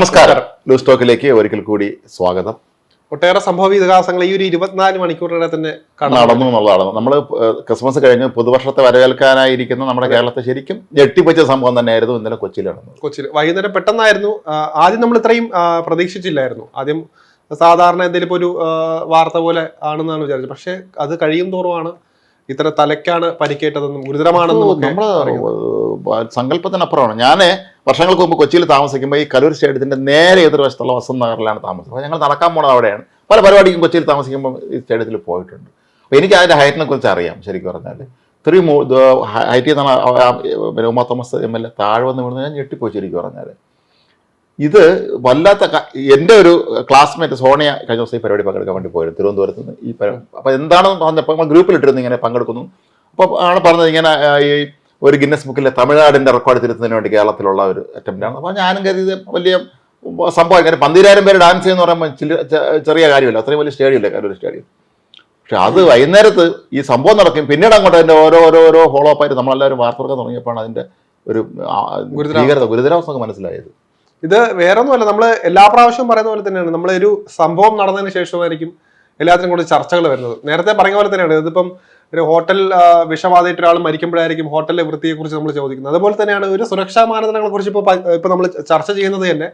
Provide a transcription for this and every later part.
നമസ്കാരം. ന്യൂസ് ടോക്കിലേക്ക് ഒരിക്കൽ കൂടി സ്വാഗതം. ഒട്ടേറെ സംഭവ വികാസങ്ങൾ ഈ ഒരു ഇരുപത്തിനാല് മണിക്കൂറിനെ തന്നെ നടന്നു എന്നുള്ളതാണ്. നമ്മൾ ക്രിസ്മസ് കഴിഞ്ഞ് പുതുവർഷത്തെ വരവേൽക്കാനായിരിക്കുന്ന നമ്മുടെ കേരളത്തെ ശരിക്കും ഞെട്ടിപ്പച്ച സംഭവം തന്നെയായിരുന്നു ഇന്നലെ കൊച്ചിയിൽ നടന്നത്. കൊച്ചിയിൽ. വൈകുന്നേരം പെട്ടെന്നായിരുന്നു. ആദ്യം നമ്മൾ ഇത്രയും പ്രതീക്ഷിച്ചില്ലായിരുന്നു. ആദ്യം സാധാരണ എന്തെങ്കിലും ഇപ്പോൾ ഒരു വാർത്ത പോലെ ആണെന്നാണ് വിചാരിച്ചത്. പക്ഷേ അത് കഴിയും തോറുമാണ് ഇത്ര തലയ്ക്കാണ് പരിക്കേറ്റതെന്നും ഗുരുതരമാണെന്നും അറിയുന്നത്. സങ്കല്പത്തിനപ്പുറമാണ്. ഞാൻ വർഷങ്ങൾക്ക് മുമ്പ് കൊച്ചിയിൽ താമസിക്കുമ്പോൾ ഈ കലൂർ സ്റ്റേഡിയത്തിന്റെ നേരെ എതിർവശത്തുള്ള വസന്ത് നഗറിലാണ് താമസം അപ്പോൾ ഞങ്ങൾ നടക്കാൻ പോണത് അവിടെയാണ്. പല പരിപാടിക്കും കൊച്ചിയിൽ താമസിക്കുമ്പോൾ ഈ സ്റ്റേഡിയത്തിൽ പോയിട്ടുണ്ട്. അപ്പോൾ എനിക്ക് അതിന്റെ ഹൈറ്റിനെ കുറിച്ച് അറിയാം ശരിക്കും പറഞ്ഞാൽ ഇത്രയും ഹൈറ്റിൽ നിന്നാണ് പിന്നെ Uma Thomas M L A താഴെ വന്ന് വീണെന്ന് ഞാൻ ഞെട്ടിപ്പോയി ശരിക്കും പറഞ്ഞാൽ ഇത് വല്ലാത്ത എന്റെ ഒരു ക്ലാസ്മേറ്റ് സോണിയ കഴിഞ്ഞ ദിവസം ഈ പരിപാടി പങ്കെടുക്കാൻ വേണ്ടി പോയിരുന്നു തിരുവനന്തപുരത്ത് നിന്ന്. ഈ അപ്പോൾ എന്താണെന്ന് പറഞ്ഞപ്പോൾ നമ്മൾ ഗ്രൂപ്പിലിട്ടിരുന്നു ഇങ്ങനെ പങ്കെടുക്കുന്നു. അപ്പോൾ ആണ് പറഞ്ഞത് ഇങ്ങനെ ഈ ഒരു ഗിന്നസ് ബുക്കിലെ തമിഴ്നാടിന്റെ റെക്കോർഡ് തിരുത്തുന്നതിന് വേണ്ടി കേരളത്തിലുള്ള ഒരു അറ്റംപ്റ്റാണ് അപ്പോൾ ഞാനും കരുതി വലിയ സംഭവം കാര്യം പന്തിരായിരം പേര് ഡാൻസ് ചെയ്യുന്ന പറയുമ്പോൾ ചില- ചെറിയ കാര്യമില്ല. അത്രയും വലിയ സ്റ്റേഡിയം ഇല്ല ഒരു സ്റ്റേഡിയം പക്ഷെ അത് വൈകുന്നേരത്ത് ഈ സംഭവം നടക്കും. പിന്നീട് അങ്ങോട്ട് അതിന്റെ ഓരോ ഓരോ ഓരോ ഫോളോ അപ്പ് ആയിട്ട് നമ്മളെല്ലാവരും വാർത്തകൾ തുടങ്ങിയപ്പോഴാണ് അതിന്റെ ഒരു ഗുരുതരാവസ്ഥ. ഭീകരത ഗുരുതരാവസ്ഥ ഒക്കെ മനസ്സിലായത്. ഇത് വേറെ ഒന്നുമല്ല നമ്മൾ എല്ലാ പ്രാവശ്യവും പറയുന്ന പോലെ തന്നെയാണ്. നമ്മൾ ഒരു സംഭവം നടന്നതിന് ശേഷമായിരിക്കും എല്ലാത്തിനും കൂടി ചർച്ചകൾ വരുന്നത്. നേരത്തെ പറഞ്ഞ പോലെ തന്നെയാണ് ഇതിപ്പം ഒരു ഹോട്ടൽ വിഷബാധയിട്ട് ഒരാൾ മരിക്കുമ്പോഴായിരിക്കും ഹോട്ടലിലെ വൃത്തിയെക്കുറിച്ച് നമ്മൾ ചോദിക്കുന്നത്. അതുപോലെ തന്നെയാണ് ഒരു സുരക്ഷാ മാനദണ്ഡങ്ങളെ കുറിച്ച് ഇപ്പോൾ ഇപ്പൊ നമ്മൾ ചർച്ച ചെയ്യുന്നത് തന്നെ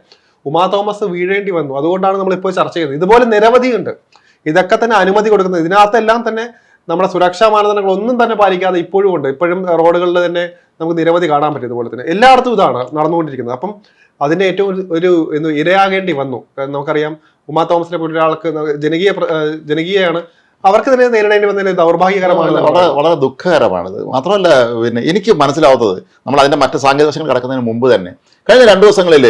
ഉമാ തോമസ് വീഴേണ്ടി വന്നു. അതുകൊണ്ടാണ് നമ്മൾ ഇപ്പോൾ ചർച്ച ചെയ്യുന്നത്. ഇതുപോലെ നിരവധി ഉണ്ട് ഇതൊക്കെ തന്നെ അനുമതി കൊടുക്കുന്നത്. ഇതിനകത്തെല്ലാം തന്നെ നമ്മുടെ സുരക്ഷാ മാനദണ്ഡങ്ങൾ ഒന്നും തന്നെ പാലിക്കാതെ ഇപ്പോഴും ഉണ്ട്. ഇപ്പോഴും റോഡുകളിൽ തന്നെ നമുക്ക് നിരവധി കാണാൻ പറ്റും ഇതുപോലെ തന്നെ. എല്ലായിടത്തും ഇതാണ് നടന്നുകൊണ്ടിരിക്കുന്നത്. അപ്പം അതിന്റെ ഏറ്റവും ഒരു- ഇരയാകേണ്ടി വന്നു. നമുക്കറിയാം ഉമാ തോമസിനെ പോലെ ഒരാൾക്ക് ജനകീയ ജനകീയാണ്. ജനകീയയാണ് അവർക്ക് തന്നെ നേരിടേണ്ടി വന്നതിന് ദൗർഭാഗ്യകരമാണ് വളരെ വളരെ ദുഃഖകരമാണിത്. മാത്രമല്ല പിന്നെ എനിക്ക് മനസ്സിലാവാത്തത് നമ്മൾ അതിന്റെ മറ്റ് സാങ്കേതിക വശങ്ങൾ കിടക്കുന്നതിന് മുമ്പ് തന്നെ കഴിഞ്ഞ രണ്ടു ദിവസങ്ങളിൽ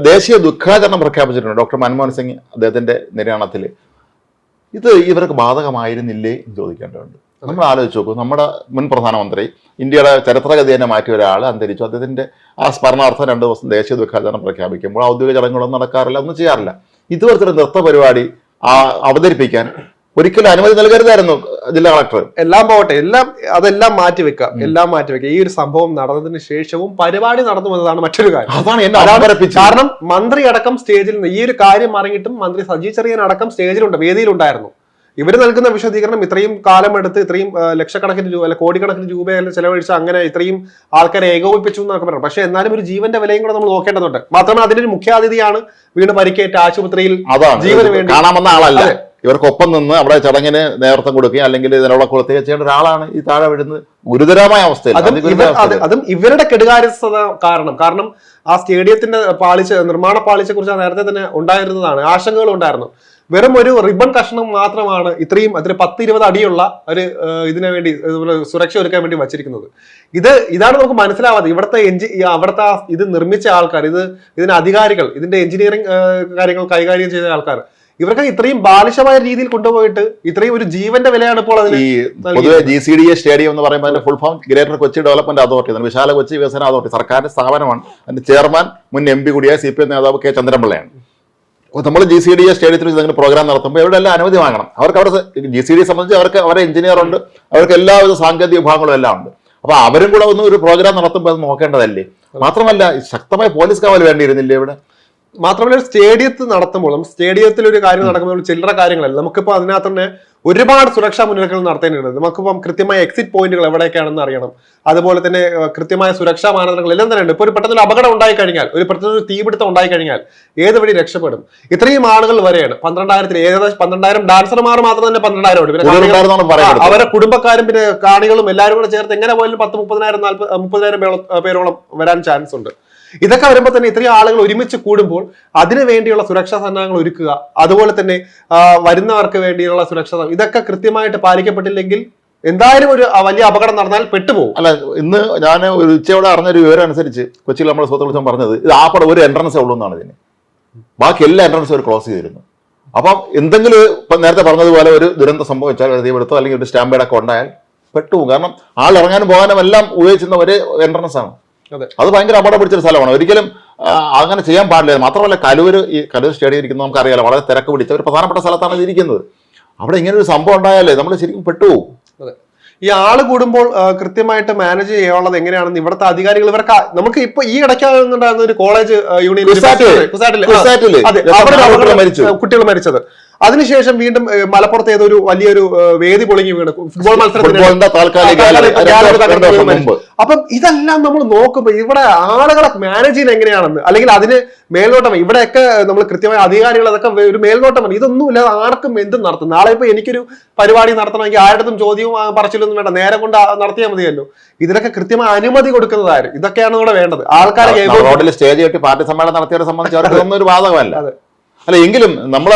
ദേശീയ ദുഃഖാചരണം പ്രഖ്യാപിച്ചിട്ടുണ്ട് ഡോക്ടർ മൻമോഹൻ സിംഗ് അദ്ദേഹത്തിന്റെ നിര്യാണത്തിൽ ഇത് ഇവർക്ക് ബാധകമായിരുന്നില്ലേ എന്ന് ചോദിക്കേണ്ടതുണ്ട്. നമ്മൾ ആലോചിച്ച് നോക്കും നമ്മുടെ മുൻ പ്രധാനമന്ത്രി ഇന്ത്യയുടെ ചരിത്രഗതി തന്നെ മാറ്റിയ ഒരാൾ അന്തരിച്ചു. അദ്ദേഹത്തിന്റെ ആ സ്മരണാർത്ഥം രണ്ട് ദിവസം ദേശീയ ദുഃഖാചരണം പ്രഖ്യാപിക്കുമ്പോൾ ഔദ്യോഗിക ചടങ്ങുകളൊന്നും നടക്കാറില്ല ഒന്നും ചെയ്യാറില്ല. ഇതുപോലത്തെ നൃത്ത പരിപാടി ആ അവതരിപ്പിക്കാൻ ഒരിക്കലും അനുമതി നൽകരുതായിരുന്നു ജില്ലാ കളക്ടർ. എല്ലാം പോകട്ടെ എല്ലാം അതെല്ലാം മാറ്റിവെക്കാം എല്ലാം മാറ്റിവെക്കാം ഈ ഒരു സംഭവം നടന്നതിന് ശേഷവും പരിപാടി നടന്നു എന്നതാണ് മറ്റൊരു കാര്യം. അതാണ് എന്നെ കാരണം മന്ത്രി അടക്കം സ്റ്റേജിൽ നിന്ന് ഈ ഒരു കാര്യം അറിഞ്ഞിട്ടും മന്ത്രി സജി ചെറിയൻ അടക്കം സ്റ്റേജിലുണ്ട് വേദിയിലുണ്ടായിരുന്നു. ഇവർ നൽകുന്ന വിശദീകരണം ഇത്രയും കാലമെടുത്ത് ഇത്രയും ലക്ഷക്കണക്കിന് രൂപ അല്ല കോടിക്കണക്കിന് രൂപയെല്ലാം ചെലവഴിച്ച് അങ്ങനെ ഇത്രയും ആൾക്കാരെ ഏകോപിപ്പിച്ചു എന്നൊക്കെ പറഞ്ഞു പക്ഷെ എന്നാലും ഒരു ജീവന്റെ വിലയും കൂടെ നമ്മൾ നോക്കേണ്ടതുണ്ട്. മാത്രമല്ല അതിന്റെ ഒരു മുഖ്യാതിഥിയാണ് വീണ് പരിക്കേറ്റ ആശുപത്രിയിൽ ജീവന് വേണ്ടി. കാണാമെന്ന ആളല്ല. ഇവർക്കൊപ്പം നിന്ന് അവിടെ ചടങ്ങിന് നേതൃത്വം കൊടുക്കുകയും അല്ലെങ്കിൽ ഇതിനുള്ള കൊളുത്തുകയും ചെയ്യേണ്ട ഒരാളാണ് ഈ താഴെ വിടുന്നത് ഗുരുതരമായ അവസ്ഥയിൽ. അതും ഇവരുടെ കെടുകാര്യസ്ഥത കാരണം. കാരണം ആ സ്റ്റേഡിയത്തിന്റെ പാളിച്ച നിർമ്മാണ പാളിച്ചയെ കുറിച്ച് നേരത്തെ തന്നെ ഉണ്ടായിരുന്നതാണ്. ആശങ്കകൾ ഉണ്ടായിരുന്നു വെറും ഒരു റിബൺ കഷ്ണം മാത്രമാണ് ഇത്രയും അതിന് പത്ത് ഇരുപത് അടിയുള്ള ഒരു ഇതിനു വേണ്ടി സുരക്ഷ ഒരുക്കാൻ വേണ്ടി വച്ചിരിക്കുന്നത്. ഇത് ഇതാണ് നമുക്ക് മനസ്സിലാവാതെ ഇവിടുത്തെ എഞ്ചി അവിടുത്തെ ഇത് നിർമ്മിച്ച ആൾക്കാർ ഇത് ഇതിന്റെ അധികാരികൾ ഇതിന്റെ എഞ്ചിനീയറിംഗ് കാര്യങ്ങൾ കൈകാര്യം ചെയ്ത ആൾക്കാർ ഇവർക്ക് ഇത്രയും ബാലിശമായ രീതിയിൽ കൊണ്ടുപോയിട്ട് ഇത്രയും ഒരു ജീവന്റെ വിലയാണ് ഇപ്പോൾ പൊതുവെ G C D A stadium എന്ന് പറയുമ്പോൾ അതിന്റെ full form greater Kochi development authority ആണ്. വിശാല കൊച്ചി വികസന അതോറിറ്റി സർക്കാരിന്റെ സ്ഥാപനമാണ്. അതിന്റെ ചെയർമാൻ മുൻ എം പി കൂടിയായ സി പി എം നേതാവ് കെ ചന്ദ്രൻപിള്ളയാണ്. അപ്പോൾ നമ്മൾ ജി സി ഡി സ്റ്റേഡിയത്തിൽ വെച്ച് അങ്ങനെ പ്രോഗ്രാം നടത്തുമ്പോൾ ഇവിടെ എല്ലാം അനുമതി വാങ്ങണം. അവർക്ക് അവിടെ ജി സി ഡി സംബന്ധിച്ച് അവർക്ക് അവരെ എഞ്ചിനീയർ ഉണ്ട്. അവർക്ക് എല്ലാവിധ സാങ്കേതിക വിഭാഗങ്ങളും എല്ലാം ഉണ്ട്. അപ്പോൾ അവരും കൂടെ ഒന്ന് ഒരു പ്രോഗ്രാം നടത്തുമ്പോൾ അത് നോക്കേണ്ടതല്ലേ? മാത്രമല്ല ശക്തമായ പോലീസ് കാവൽ വേണ്ടിയിരുന്നില്ലേ ഇവിടെ? മാത്രമല്ല സ്റ്റേഡിയത്ത് സ്റ്റേഡിയത്തിൽ നടത്തുമ്പോൾ സ്റ്റേഡിയത്തിൽ ഒരു കാര്യം നടക്കുമ്പോൾ ചില്ലറ കാര്യങ്ങളല്ല. നമുക്കിപ്പോൾ അതിനകത്ത് തന്നെ ഒരുപാട് സുരക്ഷാ മുന്നൊരുക്കങ്ങൾ നടത്തേണ്ടതുണ്ട് നമുക്കിപ്പം കൃത്യമായ എക്സിറ്റ് പോയിന്റുകൾ എവിടെയൊക്കെയാണെന്ന് അറിയണം. അതുപോലെ തന്നെ കൃത്യമായ സുരക്ഷാ മാനദണ്ഡങ്ങൾ എല്ലാം തന്നെ ഉണ്ട്. ഇപ്പോൾ ഒരു പെട്ടെന്ന് ഒരു അപകടം ഉണ്ടായി കഴിഞ്ഞാൽ ഒരു പെട്ടെന്ന് ഒരു തീപിടുത്തം ഉണ്ടായി കഴിഞ്ഞാൽ ഏത് വഴി രക്ഷപ്പെടും? ഇത്രയും ആളുകൾ വരെയാണ്. പന്ത്രണ്ടായിരത്തിൽ ഏകദേശം പന്ത്രണ്ടായിരം ഡാൻസർമാർ മാത്രം തന്നെ പന്ത്രണ്ടായിരം ഉണ്ട്. പിന്നെ അവരുടെ കുടുംബക്കാരും പിന്നെ കാണികളും എല്ലാവരും കൂടെ ചേർത്ത് എങ്ങനെ പോയാലും പത്ത് മുപ്പതിനായിരം നാൽപ്പത് മുപ്പതിനായിരം പേരോളം വരാൻ ചാൻസ് ഉണ്ട്. ഇതൊക്കെ വരുമ്പോൾ തന്നെ ഇത്രയും ആളുകൾ ഒരുമിച്ച് കൂടുമ്പോൾ അതിനു വേണ്ടിയുള്ള സുരക്ഷാ സന്നാഹങ്ങൾ ഒരുക്കുക. അതുപോലെ തന്നെ വരുന്നവർക്ക് വേണ്ടിയുള്ള സുരക്ഷാ ഇതൊക്കെ കൃത്യമായിട്ട് പാലിക്കപ്പെട്ടില്ലെങ്കിൽ എന്തായാലും ഒരു വലിയ അപകടം നടന്നാൽ പെട്ടുപോകും. അല്ല ഇന്ന് ഞാൻ ഒരു ഉച്ചയോടെ അറിഞ്ഞൊരു വിവരം അനുസരിച്ച് കൊച്ചിയിൽ നമ്മുടെ സുഹൃത്തുക്കൾ പറഞ്ഞത് ഇത് ആപ്പടെ ഒരു എൻട്രൻസേ ഉള്ളൂ എന്നാണ് ഇതിന്. ബാക്കി എല്ലാ എൻട്രൻസും ഒരു ക്ലോസ് ചെയ്തിരുന്നു. അപ്പം എന്തെങ്കിലും ഇപ്പം നേരത്തെ പറഞ്ഞതുപോലെ ഒരു ദുരന്തം സംഭവിച്ചാൽ തീപിടുത്തോ അല്ലെങ്കിൽ ഒരു സ്റ്റാമ്പേഡൊക്കെ ഉണ്ടായാൽ പെട്ടുപോകും. കാരണം ആൾ ഇറങ്ങാനും പോകാനും എല്ലാം ഉപയോഗിച്ചിരുന്ന ഒരു എൻട്രൻസ് ആണ്. അതെ. ഭയങ്കര അപകടം പിടിച്ചൊരു സ്ഥലമാണ്. ഒരിക്കലും അങ്ങനെ ചെയ്യാൻ പാടില്ല. മാത്രമല്ല കലൂര് ഈ കലൂർ സ്റ്റേഡിയം ഇരിക്കുന്നത് നമുക്കറിയാലോ വളരെ തിരക്ക് പിടിച്ച ഒരു പ്രധാനപ്പെട്ട സ്ഥലത്താണ് ഇരിക്കുന്നത്. അവിടെ ഇങ്ങനെ ഒരു സംഭവം ഉണ്ടായാലേ നമ്മൾ ശരിക്കും പെട്ടുപോകും. ഈ ആൾ കൂടുമ്പോൾ കൃത്യമായിട്ട് മാനേജ് ചെയ്യാനുള്ളത് എങ്ങനെയാണെന്ന് ഇവിടുത്തെ അധികാരികൾ ഇവർക്ക് നമുക്ക് ഇപ്പൊ ഈ ഇടയ്ക്കാകുന്നുണ്ടായിരുന്ന ഒരു കോളേജ് യൂണിയൻ കുട്ടികൾ മരിച്ചത്. അതിനുശേഷം വീണ്ടും മലപ്പുറത്ത് ഏതൊരു വലിയൊരു വേദി പൊളിഞ്ഞു വീണ്. ഫുട്ബോൾ മത്സരത്തിന് അപ്പം ഇതെല്ലാം നമ്മൾ നോക്കുമ്പോൾ ഇവിടെ ആളുകളെ മാനേജ് ചെയ്യുന്നത് എങ്ങനെയാണെന്ന് അല്ലെങ്കിൽ അതിന് മേൽനോട്ടം ഇവിടെയൊക്കെ നമ്മൾ കൃത്യമായ അധികാരികൾ അതൊക്കെ ഒരു മേൽനോട്ടമാണ് ഇതൊന്നും ഇല്ലാതെ ആർക്കും എന്തും നടത്തും. നാളെ ഇപ്പൊ എനിക്കൊരു പരിപാടി നടത്തണമെങ്കിൽ ആരുടെയും ചോദ്യവും പറച്ചിലൊന്നും വേണ്ട. നേരെ കൊണ്ട് നടത്തിയാൽ മതിയല്ലോ. ഇതിനൊക്കെ കൃത്യമായ അനുമതി കൊടുക്കുന്നതായിരുന്നു ഇതൊക്കെയാണ് ഇവിടെ വേണ്ടത്. ആൾക്കാരെ റോഡിൽ സ്റ്റേജ് കെട്ടി പാർട്ടി സമ്മേളനം നടത്തിയവരെ സംബന്ധിച്ച് അവർക്കൊന്നും ഒരു ബാധകമല്ല. അതെ. അല്ല എങ്കിലും നമ്മൾ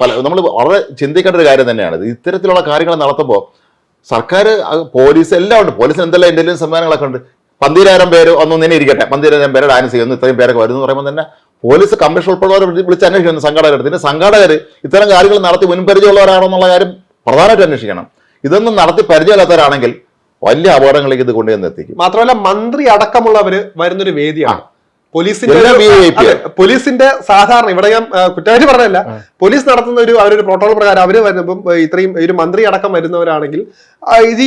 പല നമ്മൾ വളരെ ചിന്തിക്കേണ്ട ഒരു കാര്യം തന്നെയാണ്. ഇത്തരത്തിലുള്ള കാര്യങ്ങൾ നടത്തുമ്പോൾ സർക്കാർ പോലീസ് എല്ലാം ഉണ്ട്. പോലീസിന് എന്തെല്ലാം എന്തെങ്കിലും സംവിധാനങ്ങളൊക്കെ ഉണ്ട്. പന്തിരായിരം പേര് ഒന്നും തന്നെ ഇരിക്കട്ടെ. പന്തിരായിരം പേര് ഡാൻസ് ചെയ്യുന്നു ഇത്രയും പേരൊക്കെ വരുന്നു പറയുമ്പോൾ തന്നെ പോലീസ് കമ്മീഷൻ ഉൾപ്പെടെയുള്ളവർ വിളി- വിളിച്ച് അന്വേഷിക്കുന്നു സംഘാടകർ ഇതിന് സംഘാടകർ ഇത്തരം കാര്യങ്ങൾ നടത്തി മുൻപരിചയമുള്ളവരാണോ എന്നുള്ള കാര്യം പ്രധാനമായിട്ട് അന്വേഷിക്കണം. ഇതൊന്നും നടത്തി പരിചയമില്ലാത്തവരാണെങ്കിൽ വലിയ അപകടങ്ങളിലേക്ക് ഇത് കൊണ്ടുവന്ന് എത്തിക്കും. മാത്രമല്ല മന്ത്രി അടക്കമുള്ളവർ വരുന്നൊരു വേദിയാണ്. പോലീസിന്റെ പോലീസിന്റെ സാധാരണ ഇവിടെ ഞാൻ ആ, പറഞ്ഞല്ല പോലീസ് നടത്തുന്ന ഒരു അവരൊരു പ്രോട്ടോകോൾ പ്രകാരം അവർ വരുമ്പം ഇത്രയും ഒരു മന്ത്രി അടക്കം വരുന്നവരാണെങ്കിൽ ഇത്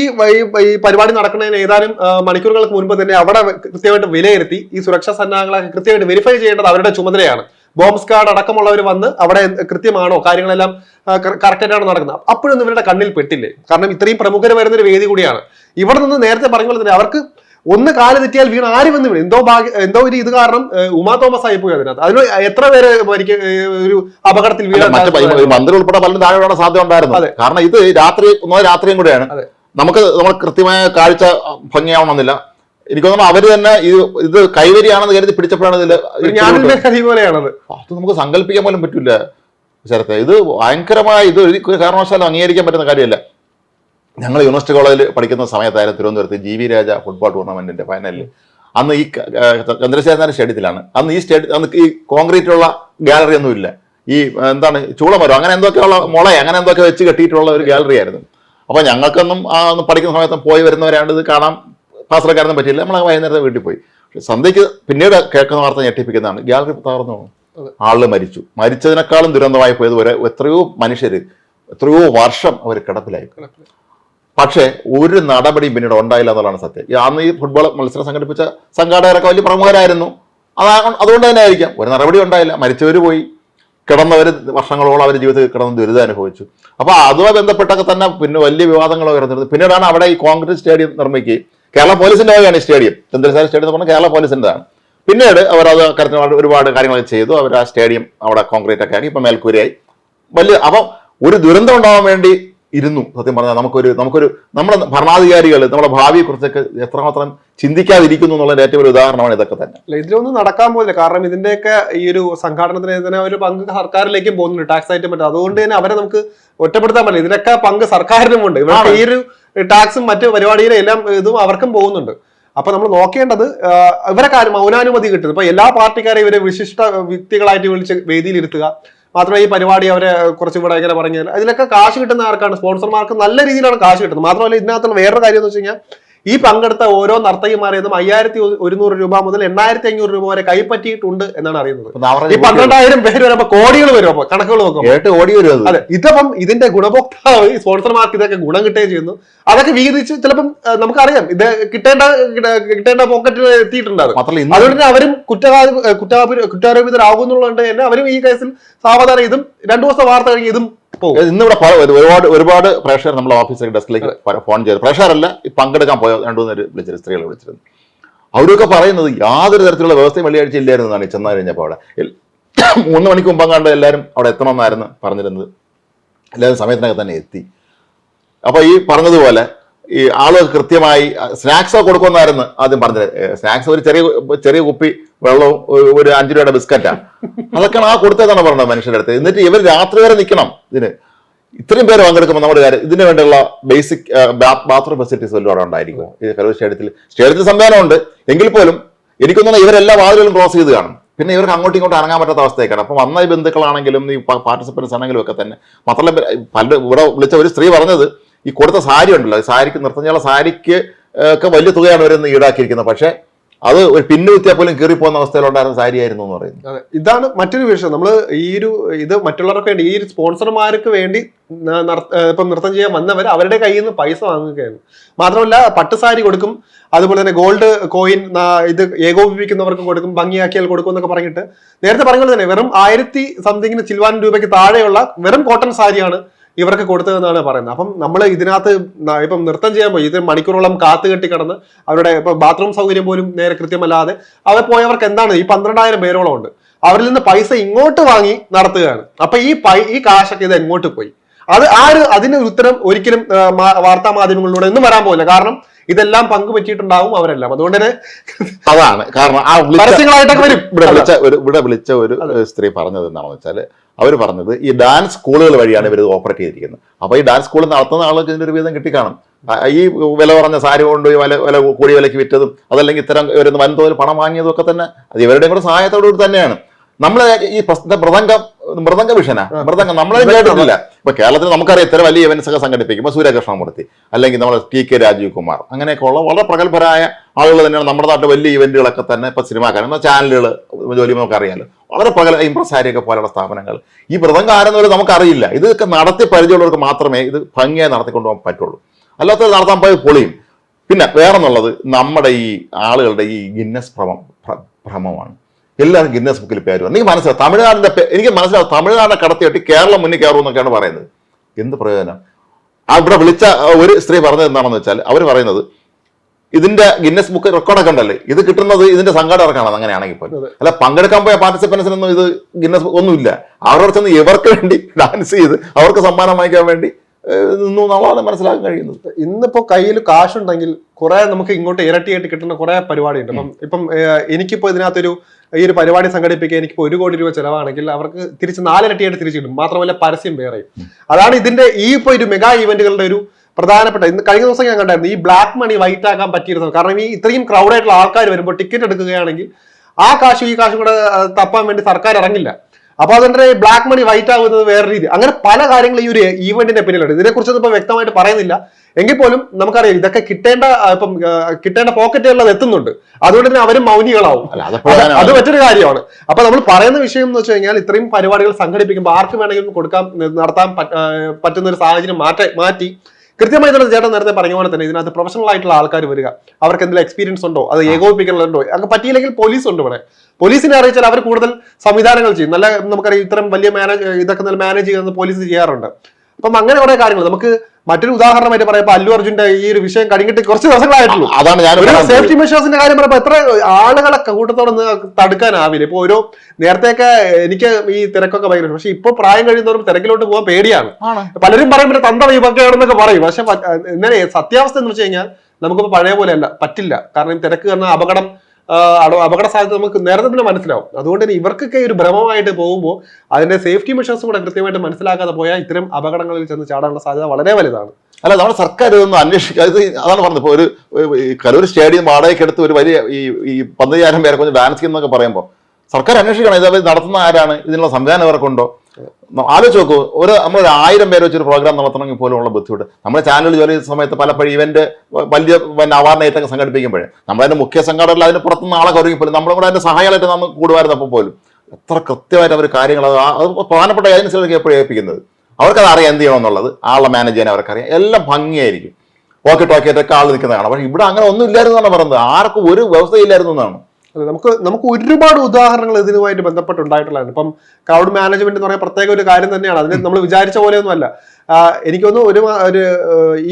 ഈ പരിപാടി നടക്കുന്നതിന് ഏതാനും മണിക്കൂറുകൾക്ക് മുൻപ് തന്നെ അവിടെ കൃത്യമായിട്ട് വിലയിരുത്തി ഈ സുരക്ഷാ സന്നാഹങ്ങളെ കൃത്യമായിട്ട് വെരിഫൈ ചെയ്യേണ്ടത് അവരുടെ ചുമതലയാണ്. ബോംബ് സ്ക്വാഡ് അടക്കമുള്ളവർ വന്ന് അവിടെ കൃത്യമാണോ കാര്യങ്ങളെല്ലാം കറക്റ്റ് ആണോ നടക്കുന്നത്? അപ്പോഴൊന്നും ഇവരുടെ കണ്ണിൽ പെട്ടില്ലേ? കാരണം ഇത്രയും പ്രമുഖർ വരുന്ന ഒരു വേദി കൂടിയാണ്. ഇവിടെ നിന്ന് നേരത്തെ പറഞ്ഞ പോലെ തന്നെ അവർക്ക് ഒന്ന് കാൽ തെറ്റിയാൽ വീണ് ആരും വന്ന് വീണ് എന്തോ ഭാഗ്യ എന്തോ ഒരു ഇത് കാരണം ഉമാ തോമസ് ആയി പോയി അതിനകത്ത്. അതിന് എത്ര പേര് മരിക്ക ഒരു അപകടത്തിൽ വീണ മന്ത്രി ഉൾപ്പെടെ പലരും താഴെ വീഴാൻ സാധ്യത ഉണ്ടായിരുന്നു. കാരണം ഇത് രാത്രി ഒന്നോ രാത്രിയും കൂടെയാണ്. നമുക്ക് നമ്മൾ കൃത്യമായ കാഴ്ച ഭംഗിയാവണമെന്നില്ല. എനിക്ക് തോന്നുന്നു അവർ തന്നെ ഇത് ഇത് കൈവരിയാണെന്ന് കരുതി പിടിച്ചപ്പോഴാണ് ഇതിൽ പോലെയാണത്. അത് നമുക്ക് സങ്കല്പിക്കാൻ പോലും പറ്റില്ല ശരത്തെ. ഇത് ഭയങ്കരമായ ഇത് ഒരു കാരണവശാലും അംഗീകരിക്കാൻ പറ്റുന്ന കാര്യമല്ല. ഞങ്ങൾ യൂണിവേഴ്സിറ്റി കോളേജിൽ പഠിക്കുന്ന സമയത്തായിരുന്നു തിരുവനന്തപുരത്ത് ജി വി രാജ ഫുട്ബോൾ ടൂർണമെന്റിന്റെ ഫൈനലിൽ അന്ന് ഈ ചന്ദ്രശേഖരൻ സ്റ്റേഡിയത്തിലാണ്. അന്ന് ഈ സ്റ്റേഡിയ അന്ന് ഈ കോൺക്രീറ്റുള്ള ഗാലറി ഒന്നും ഇല്ല. ഈ എന്താണ് ചൂളമരം അങ്ങനെ എന്തൊക്കെയുള്ള മുള അങ്ങനെ എന്തൊക്കെ വെച്ച് കെട്ടിയിട്ടുള്ള ഒരു ഗാലറി ആയിരുന്നു. അപ്പോൾ ഞങ്ങൾക്കൊന്നും ആ ഒന്ന് പഠിക്കുന്ന സമയത്ത് പോയി വരുന്നവരാണ്ട് ഇത് കാണാൻ പാസ്സറക്കാരൊന്നും പറ്റിയില്ല. നമ്മൾ വൈകുന്നേരത്തെ വീട്ടിൽ പോയി. പക്ഷെ സന്ധ്യയ്ക്ക് പിന്നീട് കേൾക്കുന്ന വാർത്ത ഞെട്ടിപ്പിക്കുന്നതാണ്. ഗാലറി തകർന്നു ആൾ മരിച്ചു. മരിച്ചതിനേക്കാളും ദുരന്തമായി പോയത് എത്രയോ മനുഷ്യർ എത്രയോ വർഷം അവർ കിടപ്പിലായി. പക്ഷേ ഒരു നടപടിയും പിന്നീട് ഉണ്ടായില്ല എന്നുള്ളതാണ് സത്യം. അന്ന് ഈ ഫുട്ബോൾ മത്സരം സംഘടിപ്പിച്ച സംഘാടകരൊക്കെ വലിയ പ്രമുഖരായിരുന്നു. അതാ അതുകൊണ്ട് തന്നെ ആയിരിക്കാം. ഒരു നടപടി ഉണ്ടായില്ല. മരിച്ചവർ പോയി. കിടന്നവർ വർഷങ്ങളോളം അവർ ജീവിതത്തിൽ കിടന്ന് ദുരിതം അനുഭവിച്ചു. അപ്പോൾ അതുമായി ബന്ധപ്പെട്ടൊക്കെ തന്നെ പിന്നെ വലിയ വിവാദങ്ങൾ ഉയർന്നിരുന്നത് പിന്നീടാണ് അവിടെ ഈ കോൺക്രീറ്റ് സ്റ്റേഡിയം നിർമ്മിക്കുകയും കേരള പോലീസിന്റെ വകയാണ് ഈ സ്റ്റേഡിയം. ചന്ദ്രശേഖര സ്റ്റേഡിയം എന്ന് പറഞ്ഞാൽ കേരള പോലീസിന്റെതാണ് പിന്നീട് അവർ അത് കാര്യത്തിൽ ഒരുപാട് കാര്യങ്ങളൊക്കെ ചെയ്തു. അവർ ആ സ്റ്റേഡിയം അവിടെ കോൺക്രീറ്റ് ഒക്കെ ആക്കി ഇപ്പം മേൽക്കൂരയായി. വലിയ അപ്പം ഒരു ദുരന്തം ഉണ്ടാവാൻ വേണ്ടി ഇരുന്നു സത്യം പറഞ്ഞാൽ നമുക്കൊരു നമുക്കൊരു നമ്മുടെ ഭരണാധികാരികൾ നമ്മുടെ ഭാവിയെക്കുറിച്ചൊക്കെ എത്രമാത്രം ചിന്തിക്കാതിരിക്കുന്നു എന്നുള്ളതിന്റെ ഏറ്റവും വലിയ ഉദാഹരണമാണ് ഇതൊക്കെ തന്നെ. അല്ല ഇതിലൊന്നും നടക്കാൻ പോകില്ല കാരണം ഇതിന്റെയൊക്കെ ഈ ഒരു സംഘാടനത്തിന് തന്നെ ഒരു പങ്ക് സർക്കാരിലേക്കും പോകുന്നുണ്ട്. ടാക്സ് ആയിട്ട് പറ്റും അതുകൊണ്ട് തന്നെ അവരെ നമുക്ക് ഒറ്റപ്പെടുത്താൻ പറ്റില്ല. ഇതിനൊക്കെ പങ്ക് സർക്കാരിനുമുണ്ട് ഇവരുടെ ഈ ഒരു ടാക്സും മറ്റു പരിപാടിയിലും എല്ലാം ഇതും അവർക്കും പോകുന്നുണ്ട്. അപ്പൊ നമ്മൾ നോക്കേണ്ടത് ഇവരെ കാര്യം മൗനാനുമതി കിട്ടുന്നത്. ഇപ്പൊ എല്ലാ പാർട്ടിക്കാരെയും ഇവരെ വിശിഷ്ട വ്യക്തികളായിട്ട് വിളിച്ച് വേദിയിൽ മാത്രമല്ല ഈ പരിപാടി അവരെ കുറച്ചും കൂടെ ഇങ്ങനെ പറഞ്ഞാൽ അതിലൊക്കെ കാശ് കിട്ടുന്ന ആർക്കാണ്? സ്പോൺസർമാർക്ക് നല്ല രീതിയിലാണ് കാശ് കിട്ടുന്നത്. മാത്രമല്ല ഇതിനകത്തുള്ള വേറൊരു കാര്യം എന്ന് വെച്ച് കഴിഞ്ഞാൽ ഈ പങ്കെടുത്ത ഓരോ നർത്തകിമാരെയും അയ്യായിരത്തി ഒരുന്നൂറ് രൂപ മുതൽ എണ്ണായിരത്തി അഞ്ഞൂറ് രൂപ വരെ കൈപ്പറ്റിയിട്ടുണ്ട് എന്നാണ് അറിയുന്നത്. ഈ പന്ത്രണ്ടായിരം പേര് വരുമ്പോ കോടികൾ വരും അപ്പൊ കണക്കുകൾ വരും അത്. ഇതപ്പം ഇതിന്റെ ഗുണഭോക്താവ് ഈ സ്പോൺസർമാർക്ക് ഇതൊക്കെ ഗുണം കിട്ടുകയും ചെയ്യുന്നു. അതൊക്കെ വീതിച്ച് ചിലപ്പം നമുക്കറിയാം ഇത് കിട്ടേണ്ട കിട്ടേണ്ട പോക്കറ്റിൽ എത്തിയിട്ടുണ്ട് അത് മാത്രമല്ല ഇന്ന് അതുകൊണ്ട് തന്നെ അവരും കുറ്റവാദി കുറ്റാരോപിതരാകുന്നുള്ളതുകൊണ്ട് തന്നെ അവരും ഈ കേസിൽ സാവധാനം ഇതും രണ്ടു ദിവസത്തെ വാർത്ത കഴിഞ്ഞ് ഇതും ഇന്നിവിടെ ഒരുപാട് ഒരുപാട് പ്രേക്ഷകർ നമ്മൾ ഓഫീസിലേക്ക് ഡെസ്കിലേക്ക് ഫോൺ ചെയ്തു. പ്രേക്ഷകരല്ല പങ്കെടുക്കാൻ പോയ രണ്ടു മൂന്ന് പേര് വിളിച്ചിരുന്നു സ്ത്രീകളെ വിളിച്ചിരുന്നു. അവരൊക്കെ പറയുന്നത് യാതൊരു തരത്തിലുള്ള വ്യവസ്ഥയും വെള്ളിയാഴ്ച ഇല്ലായിരുന്നു എന്നാണ് ചെന്നാൽ കഴിഞ്ഞപ്പോൾ അവിടെ. മൂന്ന് മണിക്ക് മുമ്പ് കണ്ട് എല്ലാവരും അവിടെ എത്തണമെന്നായിരുന്നു പറഞ്ഞിരുന്നത്. എല്ലാവരും സമയത്തിനകം തന്നെ എത്തി. അപ്പൊ ഈ പറഞ്ഞതുപോലെ ഈ ആൾ കൃത്യമായി സ്നാക്സ് കൊടുക്കുമെന്നായിരുന്നു ആദ്യം പറഞ്ഞത്. സ്നാക്സ് ഒരു ചെറിയ ചെറിയ കുപ്പി വെള്ളവും ഒരു- അഞ്ചു രൂപയുടെ ബിസ്ക്കറ്റാണ് അതൊക്കെയാണ് ആ കൊടുത്തതാണ് പറഞ്ഞത് മനുഷ്യരുടെ അടുത്ത്. എന്നിട്ട് ഇവർ രാത്രി വരെ നിൽക്കണം ഇതിന്. ഇത്രയും പേര് പങ്കെടുക്കുമ്പോൾ നമ്മുടെ കാര്യം ഇതിന് വേണ്ടിയുള്ള ബേസിക് ബാത്റൂം ഫെസിലിറ്റീസ് വല്ലതും അവിടെ ഉണ്ടായിരിക്കും ഈ കലൂർ സ്റ്റേഡിയത്തിൽ സ്റ്റേഡിയത്തിൽ സംവിധാനമുണ്ട്. എങ്കിൽ പോലും എനിക്കൊന്നും ഇവരെല്ലാ വാതിലുകളും ക്രോസ് ചെയ്ത് കാണും. പിന്നെ ഇവർക്ക് അങ്ങോട്ടും ഇങ്ങോട്ടും ഇറങ്ങാൻ പറ്റാത്ത അവസ്ഥയൊക്കെയാണ്. അപ്പം വന്ന ബന്ധുക്കളാണെങ്കിലും ഈ പാർട്ടിസിപ്പൻസ് ആണെങ്കിലും ഒക്കെ തന്നെ മാത്രമല്ല പല ഇവിടെ വിളിച്ച ഒരു സ്ത്രീ പറഞ്ഞത് ഈ കൊടുത്ത സാരി ഉണ്ടല്ലോ സാരിക്ക് നൃത്തഞ്ഞുള്ള സാരിക്ക് ഒക്കെ വലിയ തുകയാണ് ഇവരെന്ന് ഈടാക്കിയിരിക്കുന്നത്. പക്ഷേ അത് ഒരു പിന്നു കുത്തിയാൽ പോലും കീറിപ്പോകുന്ന അവസ്ഥയിലുണ്ടായിരുന്ന സാരിയായിരുന്നു എന്ന് പറയുന്നത്. ഇതാണ് മറ്റൊരു വിഷയം. നമ്മൾ ഈ ഒരു ഇത് മറ്റുള്ളവർക്ക് വേണ്ടി ഈ ഒരു സ്പോൺസർമാർക്ക് വേണ്ടി ഇപ്പം നൃത്തം ചെയ്യാൻ വന്നവർ അവരുടെ കയ്യിൽ നിന്ന് പൈസ വാങ്ങുകയാണ്. മാത്രമല്ല പട്ടുസാരി കൊടുക്കും അതുപോലെ തന്നെ ഗോൾഡ് കോയിൻ ഇത് ഏകോപിപ്പിക്കുന്നവർക്ക് കൊടുക്കും ഭംഗിയാക്കിയാൽ കൊടുക്കും എന്നൊക്കെ പറഞ്ഞിട്ട് നേരത്തെ പറഞ്ഞ പോലെ തന്നെ വെറും ആയിരത്തി സംതിങ്ങിന് ചിൽവാൻ രൂപയ്ക്ക് താഴെയുള്ള വെറും കോട്ടൺ സാരിയാണ് ഇവർക്ക് കൊടുത്തതെന്നാണ് പറയുന്നത്. അപ്പം നമ്മൾ ഇതിനകത്ത് ഇപ്പം നൃത്തം ചെയ്യാൻ പോയി. ഇത് മണിക്കൂറോളം കാത്തു കെട്ടി കിടന്ന് അവരുടെ ഇപ്പൊ ബാത്റൂം സൗകര്യം പോലും നേരെ കൃത്യമല്ലാതെ അവർ പോയവർക്ക് എന്താണ്? ഈ പന്ത്രണ്ടായിരം പേരോളം ഉണ്ട്. അവരിൽ നിന്ന് പൈസ ഇങ്ങോട്ട് വാങ്ങി നടത്തുകയാണ്. അപ്പൊ ഈ പൈ ഈ കാശൊക്കെ ഇത് എങ്ങോട്ട് പോയി? അത് ആ ഒരു അതിന് ഉത്തരം ഒരിക്കലും വാർത്താ മാധ്യമങ്ങളിലൂടെ ഒന്നും വരാൻ പോകില്ല കാരണം ഇതെല്ലാം പങ്കുപറ്റിയിട്ടുണ്ടാവും അവരെല്ലാം. അതുകൊണ്ട് തന്നെ അതാണ്. കാരണം ആ പരസ്യങ്ങളായിട്ടൊക്കെ വരും. ഇവിടെ വിളിച്ച ഒരു ഇവിടെ വിളിച്ച ഒരു സ്ത്രീ പറഞ്ഞത് എന്താണെന്ന് വെച്ചാൽ അവർ പറഞ്ഞത് ഈ ഡാൻസ് സ്കൂളുകൾ വഴിയാണ് ഇവർ ഓപ്പറേറ്റ് ചെയ്തിരിക്കുന്നത്. അപ്പോൾ ഈ ഡാൻസ് സ്കൂളിൽ നടത്തുന്ന ആളുകൾക്ക് ഇതിന്റെ ഒരു വീതം കിട്ടിക്കാണും ഈ വില കുറഞ്ഞ സാരി കൊണ്ട് വില വില കൂടിയ വിലയ്ക്ക് വിറ്റതും അതല്ലെങ്കിൽ ഇത്തരം ഒരു വൻതോതിൽ പണം വാങ്ങിയതും ഒക്കെ തന്നെ അത് ഇവരുടെയും കൂടെ സഹായത്തോടുകൂടി തന്നെയാണ്. നമ്മൾ ഈ പ്രശ്നത്തെ മൃതംഗ മൃദംഗ വിഷന മൃദംഗം നമ്മളെ കേട്ടിട്ടില്ല. ഇപ്പൊ കേരളത്തിൽ നമുക്കറിയാം ഇത്ര വലിയ ഇവന്റ്സ് ഒക്കെ സംഘടിപ്പിക്കുമ്പോൾ സൂര്യകൃഷ്ണമൂർത്തി അല്ലെങ്കിൽ നമ്മുടെ ടി കെ രാജീവ് കുമാർ. അങ്ങനെയൊക്കെ ഉള്ള വളരെ പ്രഗത്ഭരായ ആളുകൾ തന്നെയാണ് നമ്മുടെ നാട്ടിൽ വലിയ ഇവന്റുകളൊക്കെ തന്നെ ഇപ്പൊ സിനിമാക്കാരൻ ചാനലുകൾ ജോലി നമുക്ക് അറിയാലോ വളരെ പ്രഗല ഇംപ്രസാരിയൊക്കെ പോലുള്ള സ്ഥാപനങ്ങൾ. ഈ മൃദംഗം ആരെന്നൊരു നമുക്കറിയില്ല. ഇതൊക്കെ നടത്തി പരിചയമുള്ളവർക്ക് മാത്രമേ ഇത് ഭംഗിയായി നടത്തിക്കൊണ്ടു പോകാൻ പറ്റുള്ളൂ. അല്ലാത്തത് നടത്താൻ പോയത് പൊളിയും. പിന്നെ വേറെന്നുള്ളത് നമ്മുടെ ഈ ആളുകളുടെ ഈ ഗിന്നസ് ഭ്രമം ഭ്ര- ഭ്രമമാണ്. എല്ലാവരും ഗിന്നസ് ബുക്കിൽ പേര് വന്നു. എനിക്ക് മനസ്സിലാവും തമിഴ്നാടിന്റെ പേ- എനിക്ക് മനസ്സിലാവും തമിഴ്നാടിനെ കടത്തിയിട്ട് കേരളം മുന്നിൽ കയറും എന്നൊക്കെയാണ് പറയുന്നത്. എന്ത് പ്രയോജനം? അവിടെ ഇവിടെ വിളിച്ച ഒരു സ്ത്രീ പറഞ്ഞത് എന്താണെന്ന് വെച്ചാൽ അവർ പറയുന്നത് ഇതിന്റെ ഗിന്നസ് ബുക്ക് റെക്കോർഡൊക്കെ ഉണ്ടല്ലേ? ഇത് കിട്ടുന്നത് ഇതിന്റെ സംഘാടകർക്കാണ് അങ്ങനെയാണെങ്കിൽ പോലും. അല്ല പങ്കെടുക്കാൻ പോയ പാർട്ടിസിപ്പൻസിനൊന്നും ഇത് ഗിന്നസ് ബുക്ക് ഒന്നുമില്ല. അവരോട് ചെന്ന് ഇവർക്ക് വേണ്ടി ഡാൻസ് ചെയ്ത് അവർക്ക് സമ്മാനം വാങ്ങിക്കാൻ വേണ്ടി നിന്നു എന്നുള്ളതാണ് മനസ്സിലാക്കാൻ കഴിയുന്നത്. ഇന്നിപ്പോ കയ്യിൽ കാശുണ്ടെങ്കിൽ കുറെ നമുക്ക് ഇങ്ങോട്ട് ഇരട്ടിയായിട്ട് കിട്ടുന്ന കുറെ പരിപാടിയുണ്ട്. അപ്പം ഇപ്പം എനിക്കിപ്പോ ഇതിനകത്തൊരു ഈ ഒരു പരിപാടി സംഘടിപ്പിക്കാൻ എനിക്കിപ്പോ ഒരു കോടി രൂപ ചെലവാണെങ്കിൽ അവർക്ക് തിരിച്ച് നാലിരട്ടിയായിട്ട് തിരിച്ചു കിട്ടും. മാത്രമല്ല പരസ്യം വേറെയും. അതാണ് ഇതിന്റെ ഈ ഇപ്പൊ ഒരു മെഗാ ഇവന്റുകളുടെ ഒരു പ്രധാനപ്പെട്ട ഇന്ന് കഴിഞ്ഞ ദിവസം ഞാൻ കണ്ടായിരുന്നു ഈ ബ്ലാക്ക് മണി വൈറ്റ് ആക്കാൻ പറ്റിയിരുന്നത്. കാരണം ഈ ഇത്രയും ക്രൗഡായിട്ടുള്ള ആൾക്കാർ വരുമ്പോൾ ടിക്കറ്റ് എടുക്കുകയാണെങ്കിൽ ആ കാശും ഈ കാശും കൂടെ തപ്പാൻ വേണ്ടി സർക്കാർ ഇറങ്ങില്ല. അപ്പൊ അതുകൊണ്ട് ബ്ലാക്ക് മണി വൈറ്റ് ആകുന്നത് വേറെ രീതി. അങ്ങനെ പല കാര്യങ്ങളും ഈ ഒരു ഈവെന്റിന്റെ പിന്നിലുണ്ട്. ഇതിനെക്കുറിച്ചൊന്നും ഇപ്പൊ വ്യക്തമായിട്ട് പറയുന്നില്ല. എങ്കിൽ പോലും നമുക്കറിയാം ഇതൊക്കെ കിട്ടേണ്ട ഇപ്പം കിട്ടേണ്ട പോക്കറ്റുകളിൽ അത് എത്തുന്നുണ്ട്. അതുകൊണ്ട് തന്നെ അവരും മൗനികളാവും. അത് മറ്റൊരു കാര്യമാണ്. അപ്പൊ നമ്മൾ പറയുന്ന വിഷയം എന്ന് വെച്ച് കഴിഞ്ഞാൽ ഇത്രയും പരിപാടികൾ സംഘടിപ്പിക്കുമ്പോൾ ആർക്ക് വേണമെങ്കിലും കൊടുക്കാൻ നടത്താൻ പറ്റുന്ന ഒരു സാഹചര്യം മാറ്റി മാറ്റി കൃത്യമായി തന്നെ ചേട്ടൻ നേരത്തെ പറഞ്ഞ പോലെ തന്നെ ഇതിനകത്ത് പ്രൊഫഷണൽ ആയിട്ടുള്ള ആൾക്കാർ വരിക. അവർക്ക് എന്തെങ്കിലും എക്സ്പീരിയൻസ് ഉണ്ടോ? അത് ഏകോപിപ്പിക്കലുണ്ടോ? അങ്ങനെ പറ്റിയില്ലെങ്കിൽ പോലീസ് ഉണ്ട് ഇവിടെ. പോലീസിനെ അറിയിച്ചാൽ അവർ കൂടുതൽ സംവിധാനങ്ങൾ ചെയ്യും. നല്ല നമുക്കറിയാം ഇത്തരം വലിയ മാനേജ് ഇതൊക്കെ നല്ല മാനേജ് ചെയ്യുന്നത് പോലീസ് ചെയ്യാറുണ്ട്. അപ്പം അങ്ങനെ കുറെ കാര്യങ്ങൾ. നമുക്ക് മറ്റൊരു ഉദാഹരണമായിട്ട് പറയാം അല്ലു അർജുന്റെ ഈ ഒരു വിഷയം കഴിഞ്ഞിട്ട് കുറച്ച് ദിവസങ്ങളായിട്ടുള്ളൂ അതാണ് ഞാൻ. സേഫ്റ്റി മെഷേഴ്സിന്റെ കാര്യം പറയുമ്പോൾ എത്ര ആളുകളെ കൂട്ടത്തോടൊന്ന് തടുക്കാനാവില്ല ഇപ്പൊ ഓരോ നേരത്തെയൊക്കെ എനിക്ക് ഈ തിരക്കൊക്കെ ഭയങ്കര പക്ഷെ ഇപ്പൊ പ്രായം കഴിയുന്നവരും തിരക്കിലോട്ട് പോകാൻ പേടിയാണ്. പലരും പറയും പിന്നെ തന്ത വിഭക്കാണെന്നൊക്കെ പറയും പക്ഷെ ഇന്നലെ സത്യാവസ്ഥ എന്ന് വെച്ച് കഴിഞ്ഞാൽ നമുക്കിപ്പോ പഴയ പോലെയല്ല പറ്റില്ല കാരണം തിരക്ക് കാരണം അപകടം അപകട സാധ്യത നമുക്ക് നേരത്തെ തന്നെ മനസ്സിലാവും. അതുകൊണ്ട് തന്നെ ഇവർക്കൊക്കെ ഒരു ഭ്രമമായിട്ട് പോകുമ്പോൾ അതിന്റെ സേഫ്റ്റി മെഷേഴ്സ് കൂടെ കൃത്യമായിട്ട് മനസ്സിലാക്കാതെ പോയാൽ ഇത്തരം അപകടങ്ങളിൽ ചെന്ന് ചാടാനുള്ള സാധ്യത വളരെ വലുതാണ്. അല്ല നമ്മുടെ സർക്കാർ ഇതൊന്നും അന്വേഷിക്കുക ഇത് അതാണ് പറഞ്ഞത്. ഇപ്പോൾ ഒരു കലൂർ സ്റ്റേഡിയം വാടകയ്ക്ക് എടുത്ത് ഒരു വലിയ ഈ ഈ പന്തയായിരം പേരെ കൊണ്ട് ഡാൻസ് ചെയ്യുന്നൊക്കെ പറയുമ്പോൾ സർക്കാർ അന്വേഷിക്കണം. ഇത് നടത്തുന്ന ആരാണ്? ഇതിനുള്ള സംവിധാനം ഇവർക്കുണ്ടോ? ആലോചിച്ച് ഒരു നമ്മൾ ഒരു ആയിരം പേര് വെച്ചൊരു പ്രോഗ്രാം നടത്തണമെങ്കിൽ പോലുള്ള ബുദ്ധിമുട്ട്. നമ്മുടെ ചാനൽ ജോലി ചെയ്യുന്ന സമയത്ത് പലപ്പോഴും ഇവന്റ് വലിയ പിന്നെ അവാർഡ് നൈറ്റൊക്കെ സംഘടിപ്പിക്കുമ്പോഴേ നമ്മളതിന്റെ മുഖ്യ സംഘാടകരിൽ അതിന് പുറത്തുനിന്ന് ആളെ കുറങ്ങി പോലും. നമ്മളും കൂടെ അതിന്റെ സഹായമായിട്ട് നമ്മൾ കൂടുമായിരുന്നപ്പോൾ പോലും. എത്ര കൃത്യമായിട്ട് അവർ കാര്യങ്ങൾ അത് പ്രധാനപ്പെട്ട ഏജൻസികളൊക്കെ എപ്പോഴും ഏൽപ്പിക്കുന്നത്? അവർക്കത് അറിയാം എന്ത് ചെയ്യണമെന്നുള്ളത് ആളെ മാനേജ് ചെയ്യാൻ അവർക്കറിയാം. എല്ലാം ഭംഗിയായിരിക്കും. ഓക്കെ ടോക്കിയായിട്ടൊക്കെ ആൾ നിൽക്കുന്നതാണ്. പക്ഷേ ഇവിടെ അങ്ങനെ ഒന്നും ഇല്ലായിരുന്നു എന്നാണ് പറയുന്നത്. ആർക്കും ഒരു വ്യവസ്ഥയില്ലായിരുന്നു എന്നാണ്. അതെ നമുക്ക് നമുക്ക് ഒരുപാട് ഉദാഹരണങ്ങൾ ഇതിനുമായിട്ട് ബന്ധപ്പെട്ടുണ്ടായിട്ടുള്ളതാണ്. ഇപ്പം ക്രൗഡ് മാനേജ്മെന്റ് എന്ന് പറയുന്ന പ്രത്യേക ഒരു കാര്യം തന്നെയാണ്. അതിന് നമ്മൾ വിചാരിച്ച പോലെയൊന്നും അല്ല എനിക്കൊന്ന് ഒരു ഒരു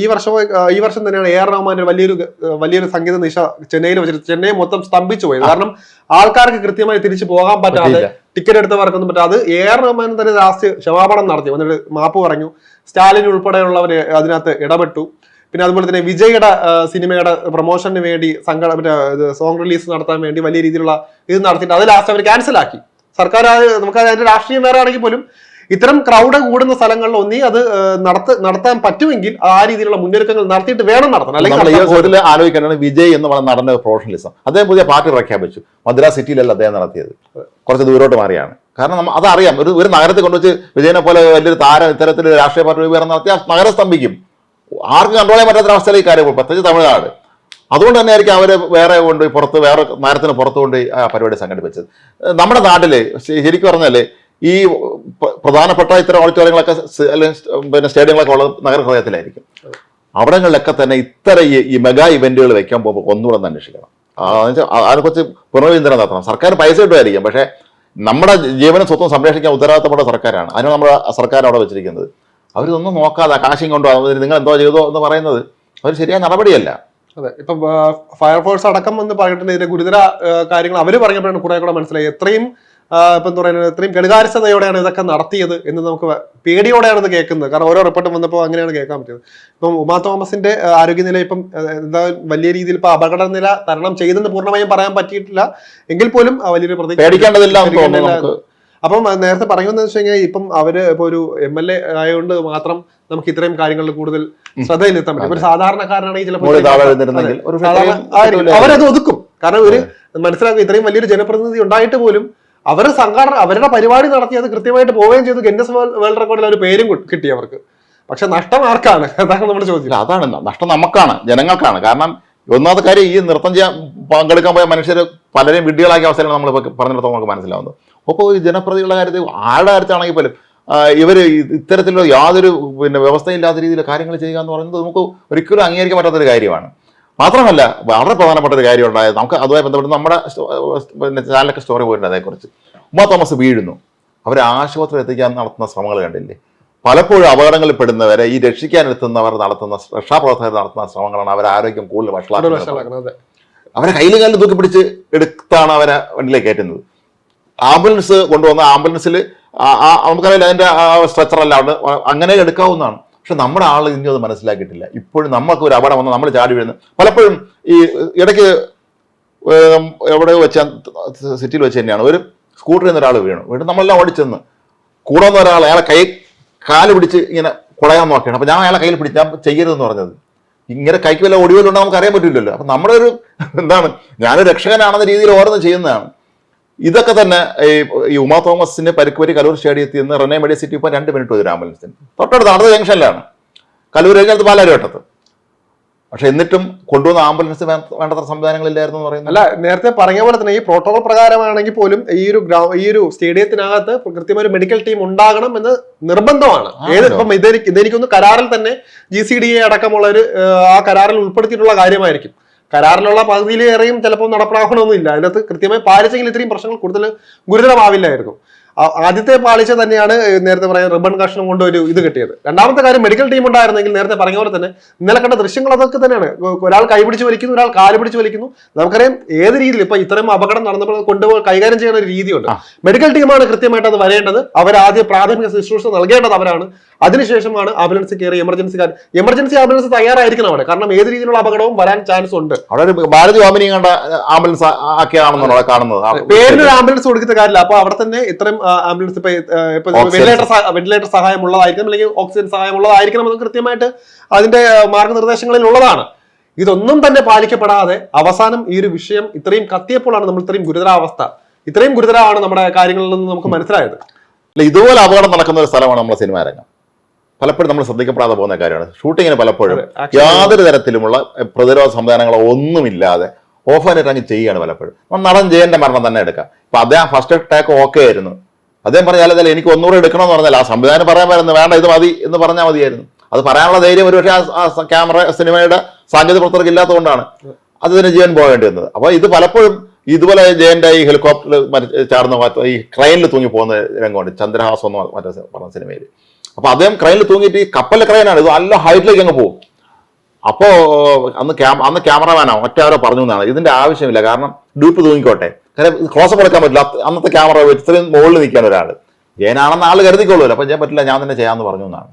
ഈ വർഷം ഈ വർഷം തന്നെയാണ് എ ആർ റഹ്മാന്റെ വലിയൊരു വലിയൊരു സംഗീത നിശ ചെന്നൈയിൽ വെച്ചിട്ട് ചെന്നൈ മൊത്തം സ്തംഭിച്ചു പോയത്. കാരണം ആൾക്കാർക്ക് കൃത്യമായി തിരിച്ചു പോകാൻ പറ്റാതെ ടിക്കറ്റ് എടുത്തവർക്കൊന്നും പറ്റാതെ എ ആർ റഹ്മാൻ തന്നെ ലാസ്റ്റ് ക്ഷമാപണം നടത്തി. വന്നിട്ട് മാപ്പ് പറഞ്ഞു. സ്റ്റാലിൻ ഉൾപ്പെടെയുള്ളവർ അതിനകത്ത് ഇടപെട്ടു. പിന്നെ അതുപോലെ തന്നെ വിജയുടെ സിനിമയുടെ പ്രൊമോഷന് വേണ്ടി മറ്റേ സോങ് റിലീസ് നടത്താൻ വേണ്ടി വലിയ രീതിയിലുള്ള ഇത് നടത്തിയിട്ട് അത് ലാസ്റ്റ് അവർ ക്യാൻസൽ ആക്കി. സർക്കാർ നമുക്ക് അതിന്റെ രാഷ്ട്രീയം വേറെ ആണെങ്കിൽ പോലും ഇത്തരം ക്രൗഡ് കൂടുന്ന സ്ഥലങ്ങളിൽ ഒന്നി അത് നടത്ത നടത്താൻ പറ്റുമെങ്കിൽ ആ രീതിയിലുള്ള മുന്നൊരുക്കങ്ങൾ നടത്തിയിട്ട് വേണം നടത്തണം. അല്ലെങ്കിൽ നടത്താൻ വിജയ് എന്ന് പറഞ്ഞ നടന്ന പ്രൊഫഷണലിസം അദ്ദേഹം പുതിയ പാർട്ടി പ്രഖ്യാപിച്ചു. മദ്രാസ് സിറ്റിയിലല്ല അദ്ദേഹം നടത്തിയത്. കുറച്ച് ദൂരോട്ട് മാറിയാണ്. കാരണം നമ്മൾ അതറിയാം. ഒരു ഒരു നഗരത്തിൽ കൊണ്ടുവച്ച് വിജയനെ പോലെ വലിയൊരു താരം ഇത്തരത്തിൽ രാഷ്ട്രീയ പാർട്ടി രൂപീകരണം നടത്തി ആ നഗരം സ്തംഭിക്കും. ആർക്കും കൺട്രോൾ ചെയ്യാൻ പറ്റാത്ത അവസ്ഥയിലേക്ക് കാര്യങ്ങൾ പ്രത്യേകിച്ച് തമിഴ്നാട്. അതുകൊണ്ട് തന്നെ ആയിരിക്കും അവർ വേറെ കൊണ്ട് പുറത്ത് വേറെ നഗരത്തിന് പുറത്ത് കൊണ്ട് ആ പരിപാടി സംഘടിപ്പിച്ചത്. നമ്മുടെ നാട്ടിൽ ശരിക്കും പറഞ്ഞാൽ ഈ പ്ര- പ്രധാനപ്പെട്ട ഇത്തരം ഓഡിറ്റോറിയങ്ങളൊക്കെ പിന്നെ സ്റ്റേഡിയങ്ങളൊക്കെ ഉള്ളത് നഗരഹൃദയത്തിലായിരിക്കും. അവിടങ്ങളിലൊക്കെ തന്നെ ഇത്തരം ഈ മെഗാ ഇവന്റുകൾ വെക്കാൻ പോകുമ്പോൾ ഒന്നുകൂടെ ഒന്ന് അന്വേഷിക്കണം. അതിനെക്കുറിച്ച് പുനർവിചിന്തനം നടത്തണം സർക്കാർ പൈസ കിട്ടുമായിരിക്കും. പക്ഷേ നമ്മുടെ ജീവനും സ്വത്തും സംരക്ഷിക്കാൻ ഉത്തരവാദിത്തപ്പെട്ട സർക്കാരാണ്. അതിനാണ് നമ്മുടെ സർക്കാർ അവിടെ വെച്ചിരിക്കുന്നത്. അവരിതൊന്നും നോക്കാതെ കാശും കൊണ്ടോ നിങ്ങൾ എന്തോ ചെയ്തോ എന്ന് പറയുന്നത് അവർ ശരിയായ നടപടിയല്ല. അതെ ഇപ്പൊ ഫയർഫോഴ്സ് അടക്കം എന്ന് പറഞ്ഞിട്ടുണ്ട് ഇതിന്റെ ഗുരുതര കാര്യങ്ങൾ അവർ പറഞ്ഞപ്പോഴാണ് കുറെ കൂടെ മനസ്സിലായി. എത്രയും ഇപ്പം എന്താ പറയുന്നത് എത്രയും കെടുകാര്യസ്ഥതയോടെയാണ് ഇതൊക്കെ നടത്തിയത് എന്ന് നമുക്ക് പേടിയോടെയാണ് ഇത് കേൾക്കുന്നത്. കാരണം ഓരോ റിപ്പോർട്ടും വന്നപ്പോൾ അങ്ങനെയാണ് കേൾക്കാൻ പറ്റിയത്. ഇപ്പം ഉമാ തോമസിന്റെ ആരോഗ്യനില ഇപ്പം എന്താ വലിയ രീതിയിൽ ഇപ്പൊ അപകട നില തരണം ചെയ്തെന്ന് പൂർണമായും പറയാൻ പറ്റിയിട്ടില്ല. എങ്കിൽ പോലും വലിയൊരു പ്രതി പേടിക്കേണ്ടതില്ല അപ്പം നേരത്തെ പറയുന്നത് വെച്ച് കഴിഞ്ഞാൽ ഇപ്പം അവർ ഇപ്പൊ ഒരു എം എൽ എ ആയതുകൊണ്ട് മാത്രം നമുക്ക് ഇത്രയും കാര്യങ്ങളിൽ കൂടുതൽ ശ്രദ്ധയിലെത്താൻ പറ്റും. ഒരു സാധാരണക്കാരനാണെങ്കിൽ ചിലപ്പോൾ. അവരത് ഒതുക്കും. കാരണം ഒരു മനസ്സിലാക്കുക ഇത്രയും വലിയൊരു ജനപ്രതിനിധി ഉണ്ടായിട്ട് പോലും അവർ സംഘടന അവരുടെ പരിപാടി നടത്തി അത് കൃത്യമായിട്ട് പോവുകയും ചെയ്തു. ഗിന്നസ് വേൾഡ് റെക്കോർഡിൽ ഒരു പേരും കിട്ടി അവർക്ക്. പക്ഷെ നഷ്ടം ആർക്കാണ്? അതാണ് നമ്മുടെ ചോദ്യം. അതാണ്. നഷ്ടം നമുക്കാണ് ജനങ്ങൾക്കാണ്. കാരണം ഒന്നാമത്തെ കാര്യം ഈ നൃത്തം ചെയ്യാൻ പങ്കെടുക്കാൻ പോയ മനുഷ്യർ പലരെയും വിഡ്ഢികളാക്കിയ അവസരങ്ങൾ നമ്മൾ പറഞ്ഞിടത്തോളം നമുക്ക് മനസ്സിലാവുന്നത്. അപ്പോൾ ഈ ജനപ്രതികളുടെ കാര്യത്തിൽ ആരുടെ കാര്യത്തിലാണെങ്കിൽ പോലും ഇവർ ഇത്തരത്തിലുള്ള യാതൊരു പിന്നെ വ്യവസ്ഥയില്ലാത്ത രീതിയിൽ കാര്യങ്ങൾ ചെയ്യുക എന്ന് പറയുന്നത് നമുക്ക് ഒരിക്കലും അംഗീകരിക്കാൻ പറ്റാത്തൊരു കാര്യമാണ്. മാത്രമല്ല വളരെ പ്രധാനപ്പെട്ട ഒരു കാര്യം ഉണ്ടായത് നമുക്ക് അതുമായി ബന്ധപ്പെട്ട് നമ്മുടെ പിന്നെ ചാനലൊക്കെ സ്റ്റോറി പോയിട്ടുണ്ട് അതേക്കുറിച്ച് ഉമ്മ തോമസ് വീഴുന്നു. അവരെ ആശുപത്രി എത്തിക്കാൻ നടത്തുന്ന ശ്രമങ്ങൾ കണ്ടില്ലേ? പലപ്പോഴും അപകടങ്ങളിൽ പെടുന്നവരെ ഈ രക്ഷിക്കാനെത്തുന്നവർ നടത്തുന്ന രക്ഷാപ്രവർത്തകർ നടത്തുന്ന ശ്രമങ്ങളാണ് അവരെ ആരോഗ്യം കൂടുതൽ കൂടുതൽ വഷളാക്കുന്നത്. അവരെ കയ്യിൽ കാലിൽ തൂക്കി പിടിച്ച് എടുത്താണ് അവരെ വണ്ടിയിലേക്ക് കയറ്റുന്നത്. ആംബുലൻസ് കൊണ്ടുവന്ന ആംബുലൻസിൽ നമുക്കറിയില്ല അതിന്റെ സ്ട്രെച്ചർ അല്ല ഉണ്ട്. അങ്ങനെ എടുക്കാവുന്നതാണ്. പക്ഷെ നമ്മുടെ ആൾ ഇനി അത് മനസ്സിലാക്കിയിട്ടില്ല. ഇപ്പോഴും നമുക്ക് ഒരു അപകടം വന്ന് നമ്മൾ ചാടി വീഴുന്നു പലപ്പോഴും ഈ ഇടയ്ക്ക് എവിടെ വെച്ച സിറ്റിയിൽ വെച്ച് തന്നെയാണ്. ഒരു സ്കൂട്ടറിൽ നിന്ന് ഒരാൾ വീണു. വീണ്ടും നമ്മളെല്ലാം ഓടിച്ചെന്ന്. കൂടെ വന്ന ഒരാൾ അയാളെ കൈ കാൽ പിടിച്ച് ഇങ്ങനെ കുളയാൻ നോക്കിയാണ്. അപ്പോൾ ഞാൻ അയാളെ കയ്യിൽ പിടിച്ച് ഞാൻ ചെയ്യരുതെന്ന് പറഞ്ഞത്. ഇങ്ങനെ കൈക്ക് വല്ല ഒടിവല്ലുണ്ടോ നമുക്ക് അറിയാൻ പറ്റില്ലല്ലോ. അപ്പം നമ്മുടെ ഒരു എന്താണ് ഞാനൊരു രക്ഷകനാണെന്ന രീതിയിൽ ഓരോന്ന് ചെയ്യുന്നതാണ്. ഇതൊക്കെ തന്നെ ഈ ഉമാ തോമസിന്റെ പരിക്കുവരി കലൂർ സ്റ്റേഡിയത്തിൽ നിന്ന് റെനെ മെഡിയ സിറ്റി ഇപ്പോൾ രണ്ട് മിനിറ്റ് ഒരു ആംബുലൻസിന് തൊട്ടടുത്ത് അടുത്ത ജംഗ്ഷനിലാണ്. കലൂർ കഴിഞ്ഞത് പാലാരിവട്ടത്ത് പക്ഷെ എന്നിട്ടും കൊണ്ടുവന്ന ആംബുലൻസ് വേണ്ടത്ര സംവിധാനങ്ങളില്ലായിരുന്നു എന്ന് പറയുന്നത്. അല്ല നേരത്തെ പറഞ്ഞ പോലെ തന്നെ ഈ പ്രോട്ടോകോൾ പ്രകാരമാണെങ്കിൽ പോലും ഈ ഒരു ഈ ഒരു സ്റ്റേഡിയത്തിനകത്ത് കൃത്യമായ ഒരു മെഡിക്കൽ ടീം ഉണ്ടാകണം എന്ന് നിർബന്ധമാണ്. ഏത്. ഇപ്പം ഇതെനിക്ക് ഇതെനിക്കൊന്ന് കരാറിൽ തന്നെ ജി സി ഡി എ അടക്കമുള്ള ഒരു ആ കരാറിൽ ഉൾപ്പെടുത്തിയിട്ടുള്ള കാര്യമായിരിക്കും. കരാറിലുള്ള പകുതിയിലേറെയും ചിലപ്പോൾ നടപ്പിലാക്കണമെന്നില്ല അതിനകത്ത് കൃത്യമായി പാലിച്ചെങ്കിൽ ഇത്രയും പ്രശ്നങ്ങൾ കൂടുതൽ ഗുരുതരമാവില്ലായിരുന്നു. ആദ്യത്തെ പാളിച്ച തന്നെയാണ് നേരത്തെ പറയാൻ റിബൺ കഷ്ണം കൊണ്ട് ഒരു ഇത് കിട്ടിയത്. രണ്ടാമത്തെ കാര്യം മെഡിക്കൽ ടീം ഉണ്ടായിരുന്നെങ്കിൽ നേരത്തെ പറഞ്ഞ പോലെ തന്നെ ഇന്നലെ കണ്ട ദൃശ്യങ്ങൾ അതൊക്കെ തന്നെയാണ്. ഒരാൾ കൈപിടിച്ച് വലിക്കുന്നു ഒരാൾ കാൽ പിടിച്ച് വലിക്കുന്നു. നമുക്കറിയാം ഏത് രീതിയിൽ ഇപ്പൊ ഇത്രയും അപകടം നടന്നപ്പോൾ കൊണ്ടുപോയി കൈകാര്യം ചെയ്യുന്ന ഒരു രീതിയുണ്ട്. മെഡിക്കൽ ടീമാണ് കൃത്യമായിട്ട് അത് വരേണ്ടത്. അവർ ആദ്യം പ്രാഥമിക ശുശ്രൂഷ നൽകേണ്ടത് അവരാണ്. അതിനുശേഷമാണ് ആംബുലൻസ് കയറി എമർജൻസി എമർജൻസി ആംബുലൻസ് തയ്യാറായിരിക്കണം അവിടെ. കാരണം ഏത് രീതിയിലുള്ള അപകടവും വരാൻ ചാൻസ് ഉണ്ട്. അവിടെ ഒരു ഭാരതി കണ്ട ആംബുലൻസ് ആക്കിയാണെന്നാണ് കാണുന്നത്. പേരിൽ പേരിന് ഒരു ആംബുലൻസ് കൊടുക്കുന്ന കാര്യമില്ല. അപ്പൊ അവിടെ തന്നെ ഇത്രയും ആംബുലൻസ് ഇപ്പൊ വെന്റിലേറ്റർ വെന്റിലേറ്റർ സഹായം ഉള്ളതായിരിക്കണം അല്ലെങ്കിൽ ഓക്സിജൻ സഹായം ഉള്ളതായിരിക്കണം എന്ന് കൃത്യമായിട്ട് അതിന്റെ മാർഗനിർദ്ദേശങ്ങളിൽ ഉള്ളതാണ് ഇതൊന്നും തന്നെ പാലിക്കപ്പെടാതെ അവസാനം ഈ ഒരു വിഷയം ഇത്രയും കത്തിയപ്പോഴാണ് നമ്മൾ ഇത്രയും ഗുരുതരാവസ്ഥ. ഇത്രയും ഗുരുതരമാണ് നമ്മുടെ കാര്യങ്ങളിൽ നിന്ന് നമുക്ക് മനസ്സിലായത്. അല്ല ഇതുപോലെ അപകടം നടക്കുന്ന ഒരു സ്ഥലമാണ് നമ്മുടെ സിനിമ രംഗം. പലപ്പോഴും നമ്മൾ ശ്രദ്ധിക്കപ്പെടാതെ പോകുന്ന കാര്യമാണ്. ഷൂട്ടിങ്ങിന് പലപ്പോഴും യാതൊരു തരത്തിലുമുള്ള പ്രതിരോധ സംവിധാനങ്ങളോ ഒന്നുമില്ലാതെ ഓഫ് ആയിട്ട് ഇറങ്ങി ചെയ്യുകയാണ് പലപ്പോഴും. നടൻ ജയന്റെ മരണം തന്നെ എടുക്കാം. ഇപ്പൊ അദ്ദേഹം ഫസ്റ്റ് ടേക്ക് ഓക്കെ ആയിരുന്നു. അദ്ദേഹം പറഞ്ഞാൽ അതല്ല എനിക്ക് ഒന്നുകൂടെ എടുക്കണമെന്ന് പറഞ്ഞാൽ ആ സംവിധാനം പറയാൻ വരുന്നത് വേണ്ട ഇത് മതി എന്ന് പറഞ്ഞാൽ മതിയായിരുന്നു. അത് പറയാനുള്ള ധൈര്യം ഒരുപക്ഷെ ആ ക്യാമറ സിനിമയുടെ സാങ്കേതിക പ്രവർത്തകർക്ക് ഇല്ലാത്തതുകൊണ്ടാണ് അതിന് ജീവൻ പോകേണ്ടി വന്നത്. അപ്പോൾ ഇത് പലപ്പോഴും ഇതുപോലെ ജയന്റെ ഈ ഹെലികോപ്റ്ററിൽ ചാടുന്ന ഈ ക്രൈനിൽ തൂങ്ങി പോകുന്ന രംഗമുണ്ട്. ചന്ദ്രഹാസം എന്ന് മറ്റേ പറഞ്ഞ സിനിമയിൽ. അപ്പോൾ അദ്ദേഹം ക്രൈനിൽ തൂങ്ങിയിട്ട് ഈ കപ്പലിലെ ക്രൈനാണ് ഇത് നല്ല ഹൈറ്റിലേക്ക് അങ്ങ് പോകും. അപ്പോ അന്ന് ക്യാമ അന്ന് ക്യാമറമാനോ മറ്റാരോ പറഞ്ഞു എന്നാണ്. ഇതിന്റെ ആവശ്യമില്ല. കാരണം ഡ്യൂപ്പ് തൂങ്ങിക്കോട്ടെ. കാരണം ക്ലോസപ്പ് എടുക്കാൻ പറ്റില്ല. അന്നത്തെ ക്യാമറ ഇത്രയും മുകളിൽ നിൽക്കാൻ ഒരാൾ ജയനാണെന്ന് ആൾ കരുതിക്കൊള്ളുമല്ലോ അപ്പം ഞാൻ പറ്റില്ല ഞാൻ തന്നെ ചെയ്യാമെന്ന് പറഞ്ഞു എന്നാണ്.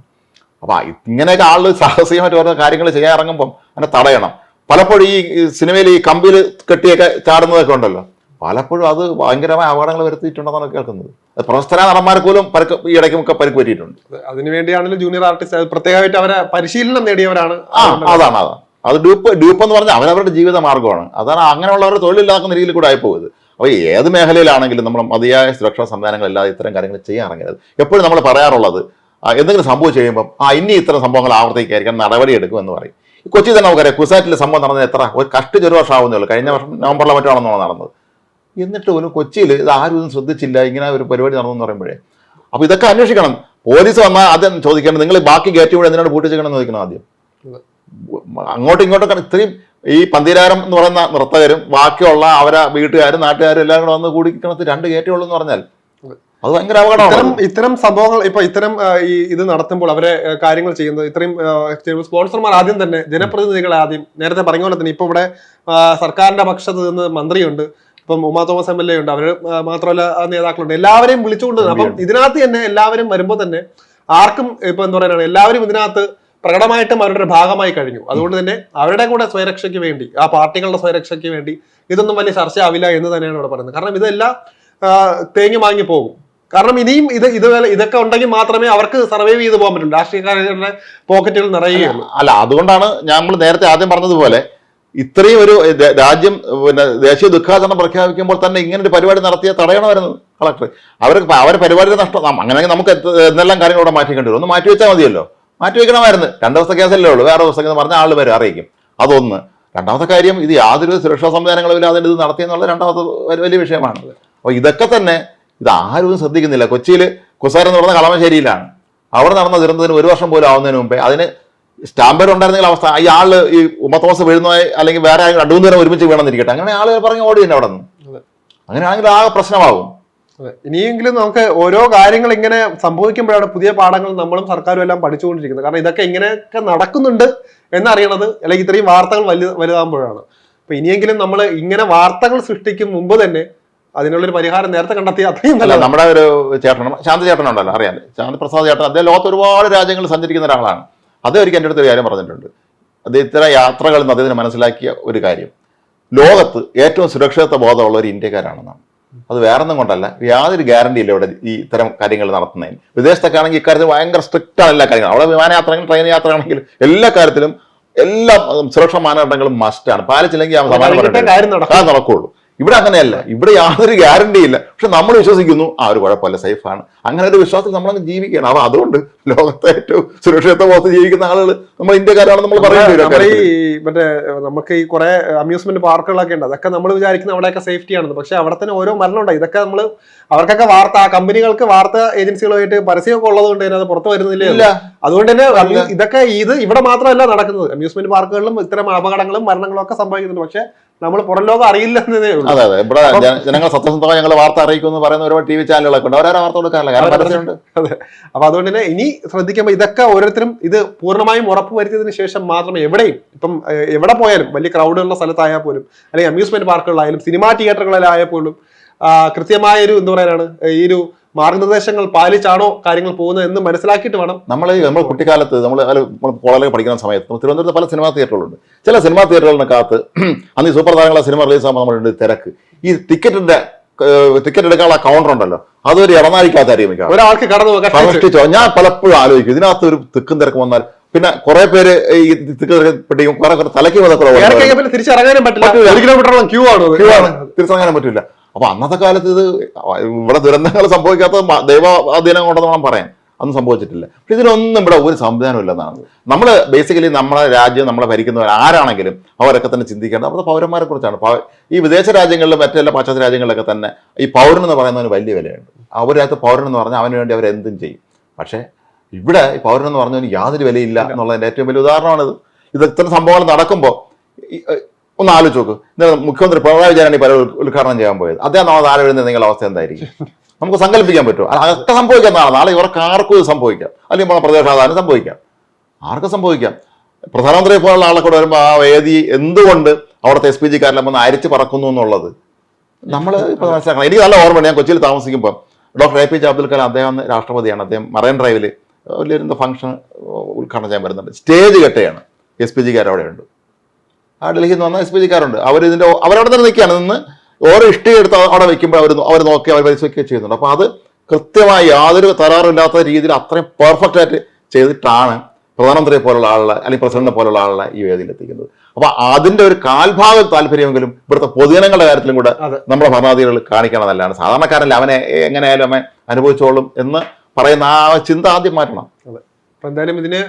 അപ്പോൾ ഇങ്ങനെയൊക്കെ ആൾ സാഹസികമായിട്ട് ഓരോ കാര്യങ്ങൾ ചെയ്യാൻ ഇറങ്ങുമ്പോൾ അതിനെ തടയണം. പലപ്പോഴും ഈ സിനിമയിൽ ഈ കമ്പിയിൽ കെട്ടിയൊക്കെ ചാടുന്നതൊക്കെ ഉണ്ടല്ലോ. പലപ്പോഴും അത് ഭയങ്കരമായ അപകടങ്ങൾ വരുത്തിയിട്ടുണ്ടെന്നാണ് കേൾക്കുന്നത്. അത് പ്രൊഫസ്റ്റര നടന്മാർക്ക് പോലും പരുക്ക് ഈ ഇടയ്ക്കുമൊക്കെ പരിക്ക് പറ്റിയിട്ടുണ്ട്. അതിനുവേണ്ടിയാണല്ലോ ജൂനിയർ ആർട്ടിസ്റ്റ് പ്രത്യേകമായിട്ട് അവരെ പരിശീലനം നേടിയവരാണ്. ആ അതാണ് അതാണ്. അത് ഡ്യൂപ്പ് ഡ്യൂപ്പ് എന്ന് പറഞ്ഞാൽ അവരവരുടെ ജീവിത മാർഗമാണ് അതാണ് അങ്ങനെയുള്ളവരുടെ തൊഴിലില്ലാക്കുന്ന രീതിയിൽ കൂടെ ആയിപ്പോയത്. അപ്പോൾ ഏത് മേഖലയിലാണെങ്കിലും നമ്മൾ മതിയായ സുരക്ഷാ സംവിധാനങ്ങളില്ലാതെ ഇത്തരം കാര്യങ്ങൾ ചെയ്യാൻ ഇറങ്ങരുത് എപ്പോഴും നമ്മൾ പറയാറുള്ളത് എന്തെങ്കിലും സംഭവിച്ചു കഴിയുമ്പോൾ ആ ഇനി ഇത്തരം സംഭവങ്ങൾ ആവർത്തിക്കായിരിക്കാൻ നടപടി എടുക്കും എന്ന് പറയും. ഈ കൊച്ചി തന്നെ നമുക്കറിയാം കുസാറ്റിലെ സംഭവം നടന്നത് എത്ര ഒരു കഷ്ടിച്ച് ഒരു വർഷം ആവുന്നേ ഉള്ളൂ. കഴിഞ്ഞ വർഷം നവംബറിലെ മറ്റാണെന്നാണ് നടന്നത്. എന്നിട്ട് പോലും കൊച്ചിയിൽ ഇത് ആരും ഒന്നും ശ്രദ്ധിച്ചില്ല ഇങ്ങനെ ഒരു പരിപാടി നടന്നു എന്ന് പറയുമ്പോഴേ. അപ്പോൾ ഇതൊക്കെ അന്വേഷിക്കണം. പോലീസ് വന്നാൽ ആദ്യം ചോദിക്കണം നിങ്ങൾ ബാക്കി ഗേറ്റ് കൂടെ എന്തിനാണ് പൂട്ടിച്ചേക്കണം ചോദിക്കണം ആദ്യം. അങ്ങോട്ടും ഇങ്ങോട്ടും ഇത്രയും ഈ പന്തീരാരം എന്ന് പറയുന്ന നൃത്തകരും ബാക്കിയുള്ള അവരെ വീട്ടുകാരും നാട്ടുകാരും എല്ലാവരും കൂടെ വന്ന് കൂടിക്കണത്ത് രണ്ട് കയറ്റുള്ളൂ എന്ന് പറഞ്ഞാൽ അത് ഭയങ്കര അപകടമാണ് ഇത്തരം സംഭവങ്ങൾ ഇപ്പൊ ഇത്തരം ഈ ഇത് നടത്തുമ്പോൾ അവരെ കാര്യങ്ങൾ ചെയ്യുന്നത് ഇത്രയും സ്പോൺസർമാർ ആദ്യം തന്നെ ജനപ്രതിനിധികൾ ആദ്യം നേരത്തെ പറഞ്ഞ പോലെ തന്നെ ഇപ്പൊ ഇവിടെ സർക്കാരിന്റെ പക്ഷത്ത് നിന്ന് മന്ത്രിയുണ്ട് ഇപ്പം Uma Thomas M L A ഉണ്ട് അവർ മാത്രമല്ല നേതാക്കളുണ്ട് എല്ലാവരെയും വിളിച്ചുകൊണ്ട്. അപ്പം ഇതിനകത്ത് തന്നെ എല്ലാവരും വരുമ്പോൾ തന്നെ ആർക്കും ഇപ്പൊ എന്താ പറയുക എല്ലാവരും ഇതിനകത്ത് പ്രകടമായിട്ടും അവരുടെ ഭാഗമായി കഴിഞ്ഞു. അതുകൊണ്ട് തന്നെ അവരുടെ കൂടെ സ്വയരക്ഷയ്ക്ക് വേണ്ടി ആ പാർട്ടികളുടെ സ്വയരക്ഷയ്ക്ക് വേണ്ടി ഇതൊന്നും വലിയ ചർച്ചയാവില്ല എന്ന് തന്നെയാണ് ഇവിടെ പറയുന്നത്. കാരണം ഇതെല്ലാം തേങ്ങി വാങ്ങി പോകും. കാരണം ഇനിയും ഇത് ഇതുപോലെ ഇതൊക്കെ ഉണ്ടെങ്കിൽ മാത്രമേ അവർക്ക് സർവൈവ് ചെയ്ത് പോകാൻ പറ്റുള്ളൂ. രാഷ്ട്രീയക്കാരുടെ പോക്കറ്റുകൾ നിറയുകയുള്ളൂ. അല്ല അതുകൊണ്ടാണ് നമ്മൾ നേരത്തെ ആദ്യം പറഞ്ഞതുപോലെ ഇത്രയും ഒരു രാജ്യം പിന്നെ ദേശീയ ദുഃഖാചരണം പ്രഖ്യാപിക്കുമ്പോൾ തന്നെ ഇങ്ങനെ ഒരു പരിപാടി നടത്തിയ തടയണമായിരുന്നു കളക്ടർ. അവർ അവരെ പരിപാടി നഷ്ടം അങ്ങനെയെങ്കിൽ നമുക്ക് എന്തെല്ലാം കാര്യങ്ങളോടെ മാറ്റിക്കേണ്ടി വരും? ഒന്ന് മാറ്റി വെച്ചാൽ മതിയല്ലോ. മാറ്റി വെക്കണമായിരുന്നു. രണ്ട് ദിവസത്തെ കേസല്ലേ ഉള്ളൂ. വേറെ ദിവസം എന്ന് പറഞ്ഞാൽ ആൾ വരും അറിയിക്കും. അതൊന്ന്. രണ്ടാമത്തെ കാര്യം ഇത് യാതൊരു സുരക്ഷാ സംവിധാനങ്ങളും ഇല്ലാതെ ഇത് നടത്തിയെന്നുള്ള രണ്ടാമത്തെ വലിയ- വിഷയമാണത് വിഷയമാണ് അപ്പോൾ ഇതൊക്കെ തന്നെ ഇത് ആരും ശ്രദ്ധിക്കുന്നില്ല. കൊച്ചിയിൽ കുസാരം എന്ന് പറഞ്ഞ കളമശ്ശേരിയിലാണ്. അവിടെ നടന്ന ദുരന്തത്തിന് ഒരു വർഷം പോലും ആവുന്നതിന് മുമ്പേ അതിന് സ്റ്റാമ്പർ ഉണ്ടായിരുന്നെങ്കിൽ അവസ്ഥ. ഈ ആൾ ഈ ഉമത്തോസ് വീഴുന്നതായി അല്ലെങ്കിൽ വേറെ ആരെങ്കിലും രണ്ടു മൂന്ന് നേരം ഒരുമിച്ച് വീണെന്നിരിക്കട്ടെ. അങ്ങനെ ആളുകൾ പറഞ്ഞ് ഓടി തന്നെ അവിടെ നിന്ന്. അങ്ങനെയാണെങ്കിൽ ആകെ പ്രശ്നമാകും. ഇനിയെങ്കിലും നമുക്ക് ഓരോ കാര്യങ്ങൾ ഇങ്ങനെ സംഭവിക്കുമ്പോഴാണ് പുതിയ പാഠങ്ങൾ നമ്മളും സർക്കാരും എല്ലാം പഠിച്ചുകൊണ്ടിരിക്കുന്നത്. കാരണം ഇതൊക്കെ ഇങ്ങനെയൊക്കെ നടക്കുന്നുണ്ട് എന്നറിയണത് അല്ലെങ്കിൽ ഇത്രയും വാർത്തകൾ വലു വലുതാകുമ്പോഴാണ്. അപ്പൊ ഇനിയെങ്കിലും നമ്മൾ ഇങ്ങനെ വാർത്തകൾ സൃഷ്ടിക്കും മുമ്പ് തന്നെ അതിനുള്ളൊരു പരിഹാരം നേരത്തെ കണ്ടെത്തിയ അത്രയും നല്ല നമ്മുടെ ഒരു ചേട്ടൻ ശാന്തി ചേട്ടനുണ്ടല്ലോ അറിയാം. ശാന്തി പ്രസാദ് ചേട്ടൻ അദ്ദേഹം ലോകത്ത് ഒരുപാട് രാജ്യങ്ങളിൽ സഞ്ചരിക്കുന്ന ഒരാളാണ്. അദ്ദേഹം ഒരിക്കൽ എന്റെ അടുത്ത് ഒരു കാര്യം പറഞ്ഞിട്ടുണ്ട്. അദ്ദേഹം ഇത്ര യാത്രകളിൽ നിന്ന് അദ്ദേഹത്തിന് മനസ്സിലാക്കിയ ഒരു കാര്യം. ലോകത്ത് ഏറ്റവും സുരക്ഷിതത്വ ബോധമുള്ള ഒരു ഇന്ത്യക്കാരാണെന്നാണ്. അത് വേറൊന്നും കൊണ്ടല്ല. യാതൊരു ഗ്യാരണ്ടി ഇല്ല ഇവിടെ ഈ ഇത്തരം കാര്യങ്ങൾ നടത്തുന്നതിന്. വിദേശത്തൊക്കെ ആണെങ്കിൽ ഇക്കാര്യത്തിൽ ഭയങ്കര സ്ട്രിക്റ്റ് ആണ് എല്ലാ കാര്യങ്ങളും. അവിടെ വിമാനയാത്രയാണെങ്കിലും ട്രെയിൻ യാത്രയാണെങ്കിൽ എല്ലാ കാര്യത്തിലും എല്ലാ സുരക്ഷാ മാനദണ്ഡങ്ങളും മസ്റ്റാണ് പാലിച്ചില്ലെങ്കിൽ ആ സമാനം ഇവിടെ അങ്ങനെയല്ല. ഇവിടെ യാതൊരു ഗ്യാരണ്ടി ഇല്ല. പക്ഷെ നമ്മൾ വിശ്വസിക്കുന്നു ആ ഒരു കുഴപ്പമില്ല സേഫാണ് അങ്ങനെ ഒരു വിശ്വാസത്തിൽ നമ്മളങ്ങ് ജീവിക്കുകയാണ്. അപ്പൊ അതുകൊണ്ട് ലോകത്തെ ഏറ്റവും സുരക്ഷിത ബോധത്തിൽ ജീവിക്കുന്ന ആളുകൾ നമ്മൾ ഇന്ത്യക്കാരാണ് നമ്മൾ പറയുന്നത് ഈ മറ്റേ നമുക്ക് ഈ കുറെ അമ്യൂസ്മെന്റ് പാർക്കുകളൊക്കെ ഉണ്ട്. അതൊക്കെ നമ്മൾ വിചാരിക്കുന്ന അവിടെയൊക്കെ സേഫ്റ്റി ആണെന്ന്. പക്ഷെ അവിടെ തന്നെ ഓരോ മരണം ഉണ്ട് ഇതൊക്കെ നമ്മൾ അവർക്കൊക്കെ വാർത്ത ആ കമ്പനികൾക്ക് വാർത്ത ഏജൻസികളുമായിട്ട് പരസ്യമൊക്കെ ഉള്ളത് കൊണ്ട് തന്നെ അത് പുറത്ത് വരുന്നില്ല അതുകൊണ്ട് തന്നെ ഇതൊക്കെ ഇത് ഇവിടെ മാത്രമല്ല നടക്കുന്നത്. അമ്യൂസ്മെന്റ് പാർക്കുകളിലും ഇത്തരം അപകടങ്ങളും മരണങ്ങളും ഒക്കെ സംഭവിക്കുന്നുണ്ട്. പക്ഷെ നമ്മൾ പുറം ലോകം അറിയില്ല എന്നതേ ഉള്ളൂ. അതെ അതെ. ഇവിടെ ജനങ്ങൾ സത്യസന്ധമായി ഞങ്ങൾ വാർത്ത അറിയിക്കുമെന്ന് പറയുന്ന ഒരുപാട് ടി വി ചാനലുകളൊക്കെ ഉണ്ട്. അവരാരും വാർത്ത കൊടുക്കാറില്ല കാരണം പരസ്യമുണ്ട്. അതെ. അപ്പൊ അതുകൊണ്ട് തന്നെ ഇനി ശ്രദ്ധിക്കുമ്പോൾ ഇതൊക്കെ ഓരോരുത്തരും ഇത് പൂർണമായും ഉറപ്പ് വരുത്തിയതിന് ശേഷം മാത്രമേ എവിടെയും ഇപ്പം എവിടെ പോയാലും വലിയ ക്രൗഡുള്ള സ്ഥലത്തായാൽ പോലും അല്ലെങ്കിൽ അമ്യൂസ്മെന്റ് പാർക്കുകളായാലും സിനിമാ തിയേറ്ററുകളിലായാൽ പോലും ആ, കൃത്യമായ ഒരു എന്താ പറയാനാണ് ഈ ഒരു മാർഗനിർദ്ദേശങ്ങൾ പാലിച്ചാണോ കാര്യങ്ങൾ പോകുന്നത് എന്ന് മനസ്സിലാക്കിയിട്ട് വേണം. നമ്മൾ നമ്മൾ കുട്ടിക്കാലത്ത് നമ്മൾ കോളേജിൽ പഠിക്കുന്ന സമയത്ത് തിരുവനന്തപുരത്ത് പല സിനിമാ തിയേറ്ററുകളുണ്ട്. ചില സിനിമാ തിയേറ്ററുകളിനകത്ത് അന്ന് ഈ സൂപ്പർ താരങ്ങളെ സിനിമ റിലീസ് ആകുമ്പോൾ നമ്മളുണ്ട് തിരക്ക്. ഈ ടിക്കറ്റിന്റെ ടിക്കറ്റ് എടുക്കാനുള്ള കൗണ്ടർ ഉണ്ടല്ലോ. അതൊരു ഇറനാഴിക്കകത്തായിരിക്കും മിക്കവാറും. ഒരാൾക്ക് കടന്നു ഞാൻ പലപ്പോഴും ആലോചിക്കും. ഇതിനകത്ത് ഒരു തിക്കും തിരക്ക് വന്നാൽ പിന്നെ കുറെ പേര് ഈ തിക്ക് കുറെ കുറെ തലയ്ക്ക് തിരിച്ചിറങ്ങാനും പറ്റില്ല. പറ്റൂല. ഒരു കിലോമീറ്ററോളം ക്യൂ ആണ്. തിരിച്ചിറങ്ങാനും പറ്റില്ല. അപ്പൊ അന്നത്തെ കാലത്ത് ഇത് ഇവിടെ ദുരന്തങ്ങൾ സംഭവിക്കാത്ത ദൈവ അധീനം കൊണ്ടെന്ന് വേണം പറയാൻ. അന്ന് സംഭവിച്ചിട്ടില്ല. പക്ഷെ ഇതിനൊന്നും ഇവിടെ ഒരു സംവിധാനം ഇല്ലെന്നാണ്. നമ്മൾ ബേസിക്കലി നമ്മളെ രാജ്യം നമ്മളെ ഭരിക്കുന്നവർ ആരാണെങ്കിലും അവരൊക്കെ തന്നെ ചിന്തിക്കേണ്ടത് അവിടുത്തെ പൗരന്മാരെ കുറിച്ചാണ്. ഈ വിദേശ രാജ്യങ്ങളിലും മറ്റെല്ലാ പാശ്ചാത്യ രാജ്യങ്ങളിലൊക്കെ തന്നെ ഈ പൗരൻ എന്ന് പറയുന്നതിന് വലിയ വിലയുണ്ട്. അവരകത്ത് പൗരൻ എന്ന് പറഞ്ഞാൽ അവന് വേണ്ടി അവരെന്തും ചെയ്യും. പക്ഷേ ഇവിടെ ഈ പൗരൻ എന്ന് പറഞ്ഞതിന് യാതൊരു വിലയില്ല എന്നുള്ളതിന്റെ ഏറ്റവും വലിയ ഉദാഹരണമാണിത്. ഇത് ഇത്തരം സംഭവങ്ങൾ നടക്കുമ്പോൾ ഒന്ന് ആലോചിച്ച് നോക്ക്. ഇന്നലെ മുഖ്യമന്ത്രി പിണറായി വിജയനാണ് ഈ പരിപാടി ഉദ്ഘാടനം ചെയ്യാൻ പോയത്. അദ്ദേഹം നാളെ താഴെ വീഴുന്ന നിങ്ങളുടെ അവസ്ഥ എന്തായിരിക്കും? നമുക്ക് സങ്കല്പിക്കാൻ പറ്റുമോ? അത് അതൊക്കെ സംഭവിക്കാം നാളെ. നാളെ ഇവർക്ക് ആർക്കും ഇത് സംഭവിക്കാം. അല്ലെങ്കിൽ നമ്മളെ പ്രദേശാധാനം സംഭവിക്കാം. ആർക്കും സംഭവിക്കാം. പ്രധാനമന്ത്രിയെ പോലുള്ള ആളെ കൂടെ വരുമ്പോൾ ആ വേദി എന്തുകൊണ്ട് അവിടുത്തെ എസ് പി ജിക്കാരെല്ലാം വന്ന് അരിച്ച് പറക്കുന്നു എന്നുള്ളത്? നമ്മൾ ഇപ്പോൾ മനസ്സിലാക്കണം. എനിക്ക് നല്ല ഓർമ്മയാണ് ഞാൻ കൊച്ചിയിൽ താമസിക്കുമ്പോൾ doctor A P J Abdul Kalam അദ്ദേഹം രാഷ്ട്രപതിയാണ്. അദ്ദേഹം മറൈൻ ഡ്രൈവിൽ വലിയൊരു ഫംഗ്ഷൻ ഉദ്ഘാടനം ചെയ്യാൻ വരുന്നുണ്ട്. സ്റ്റേജ് കെട്ടയാണ്. എസ് പി ജിക്കാർ അവിടെ ഉണ്ട്. ആ ഡൽഹിയിൽ നിന്ന് വന്ന എസ് പി ജിക്കാരുണ്ട്. അവർ ഇതിന്റെ അവരവിടെ തന്നെ നിൽക്കുകയാണ്. നിന്ന് ഓരോ ഇഷ്ടം എടുത്ത് അവിടെ വെക്കുമ്പോൾ അവർ അവർ നോക്കി അവർ പരിശോധിക്കുകയും ചെയ്യുന്നുണ്ട്. അപ്പോൾ അത് കൃത്യമായി യാതൊരു തരാറില്ലാത്ത രീതിയിൽ അത്രയും പെർഫെക്റ്റ് ആയിട്ട് ചെയ്തിട്ടാണ് പ്രധാനമന്ത്രിയെ പോലുള്ള ആളുടെ അല്ലെങ്കിൽ പ്രസിഡന്റിനെ പോലുള്ള ആളുടെ ഈ വേദിയിൽ എത്തിക്കുന്നത്. അപ്പൊ അതിന്റെ ഒരു കാൽഭാഗ താല്പര്യമെങ്കിലും ഇവിടുത്തെ പൊതുജനങ്ങളുടെ കാര്യത്തിലും കൂടെ. നമ്മുടെ ഭരണാധികാരികൾ കാണിക്കണം എന്നല്ലാണ് സാധാരണക്കാരല്ല അവനെ എങ്ങനെയായാലും അവൻ അനുഭവിച്ചോളും എന്ന് പറയുന്ന ആ ചിന്ത ആദ്യം മാറ്റണം. അപ്പൊ എന്തായാലും ഇതിന്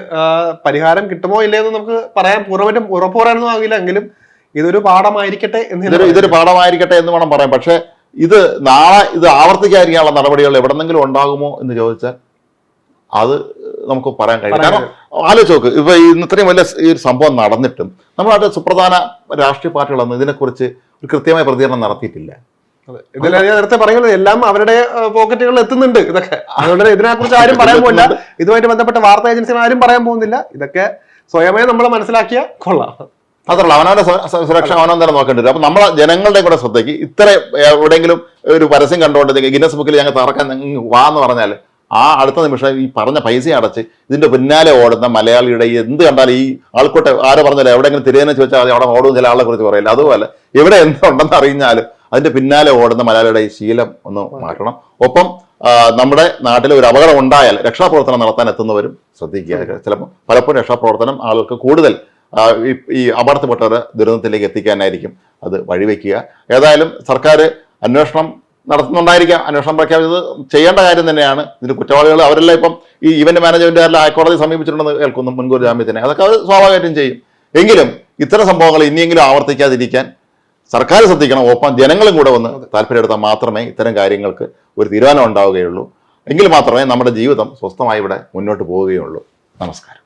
പരിഹാരം കിട്ടുമോ ഇല്ലേ എന്ന് നമുക്ക് പറയാൻ പൂർവം ഉറപ്പ് പറയാനൊന്നും ആകില്ല. എങ്കിലും ഇതൊരു പാഠമായിരിക്കട്ടെ എന്ന് ഇതൊരു പാഠമായിരിക്കട്ടെ എന്ന് വേണം പറയാം പക്ഷേ ഇത് നാളെ ഇത് ആവർത്തിക്കാതിരിക്കാനുള്ള നടപടികൾ എവിടെന്നെങ്കിലും ഉണ്ടാകുമോ എന്ന് ചോദിച്ചാൽ അത് നമുക്ക് പറയാൻ കഴിയും കാരണം ആലോചിച്ച് നോക്ക്. ഇപ്പൊ ഇത്രയും വലിയ ഈ ഒരു സംഭവം നടന്നിട്ടും നമ്മളായിട്ട് സുപ്രധാന രാഷ്ട്രീയ പാർട്ടികളൊന്നും ഇതിനെക്കുറിച്ച് ഒരു കൃത്യമായ പ്രതികരണം നടത്തിയിട്ടില്ല. ഇതിൽ ഞാൻ നേരത്തെ പറയുന്നത് എല്ലാം അവരുടെ പോക്കറ്റുകളിൽ എത്തുന്നുണ്ട് ഇതൊക്കെ. അതുകൊണ്ട് ഇതിനെക്കുറിച്ച് ആരും പറയാൻ പോകില്ല. ഇതുമായിട്ട് ബന്ധപ്പെട്ട വാർത്താ ഏജൻസികൾ ആരും പറയാൻ പോകുന്നില്ല. ഇതൊക്കെ സ്വയമേ നമ്മൾ മനസ്സിലാക്കിയ കൊള്ളാം. മാത്രമല്ല അവനവന്റെ സുരക്ഷ അവനവൻ തന്നെ നോക്കേണ്ടി വരും. അപ്പൊ നമ്മളെ ജനങ്ങളുടെ കൂടെ ശ്രദ്ധയ്ക്ക് ഇത്ര എവിടെയെങ്കിലും ഒരു പരസ്യം കണ്ടുകൊണ്ട് ഗിന്നസ് ബുക്കിൽ ഞങ്ങൾ തറക്കാൻ വാ എന്ന് പറഞ്ഞാൽ ആ അടുത്ത നിമിഷം ഈ പറഞ്ഞ പൈസ അടച്ച് ഇതിന്റെ പിന്നാലെ ഓടുന്ന മലയാളിയുടെ ഈ എന്ത് കണ്ടാലും ഈ ആൾക്കൂട്ടെ ആരോ പറഞ്ഞാലും എവിടെയെങ്കിലും തിരിയെന്ന് ചോദിച്ചാൽ അവിടെ ഓടും ചില ആളെ കുറിച്ച് പറയില്ല. അതുപോലെ എവിടെ എന്തുണ്ടെന്ന് അറിഞ്ഞാലും അതിന്റെ പിന്നാലെ ഓടുന്ന മലയാളിയുടെ ഈ ശീലം ഒന്ന് മാറ്റണം. ഒപ്പം നമ്മുടെ നാട്ടിൽ ഒരു അപകടം ഉണ്ടായാൽ രക്ഷാപ്രവർത്തനം നടത്താൻ എത്തുന്നവരും ശ്രദ്ധിക്കുക. ചിലപ്പോൾ പലപ്പോഴും രക്ഷാപ്രവർത്തനം ആളുകൾക്ക് കൂടുതൽ ഈ- അപകടത്തിൽപ്പെട്ടവരെ ദുരന്തത്തിലേക്ക് എത്തിക്കാനായിരിക്കും അത് വഴിവെക്കുക. ഏതായാലും സർക്കാർ അന്വേഷണം നടത്തുന്നുണ്ടായിരിക്കാം. അന്വേഷണം പ്രഖ്യാപിച്ചത് ചെയ്യേണ്ട കാര്യം തന്നെയാണ്. ഇതിന് കുറ്റവാളികൾ അവരെല്ലാം ഇപ്പം ഈ ഇവന്റ് മാനേജ്മെന്റുകാരെല്ലാം ഹൈക്കോടതി സമീപിച്ചിട്ടുണ്ടെന്ന് കേൾക്കുന്നു മുൻകൂർ ജാമ്യത്തിനെ. അതൊക്കെ അവർ സ്വാഭാവികമായിട്ടും ചെയ്യും. എങ്കിലും ഇത്തരം സംഭവങ്ങൾ ഇനിയെങ്കിലും ആവർത്തിക്കാതിരിക്കാൻ സർക്കാർ ശ്രദ്ധിക്കണം ഒപ്പം ജനങ്ങളും കൂടെ വന്ന് താല്പര്യമെടുത്താൽ മാത്രമേ ഇത്തരം കാര്യങ്ങൾക്ക് ഒരു തീരുമാനം ഉണ്ടാവുകയുള്ളൂ. എങ്കിൽ മാത്രമേ നമ്മുടെ ജീവിതം സ്വസ്ഥമായി ഇവിടെ മുന്നോട്ട് പോവുകയുള്ളൂ. നമസ്കാരം.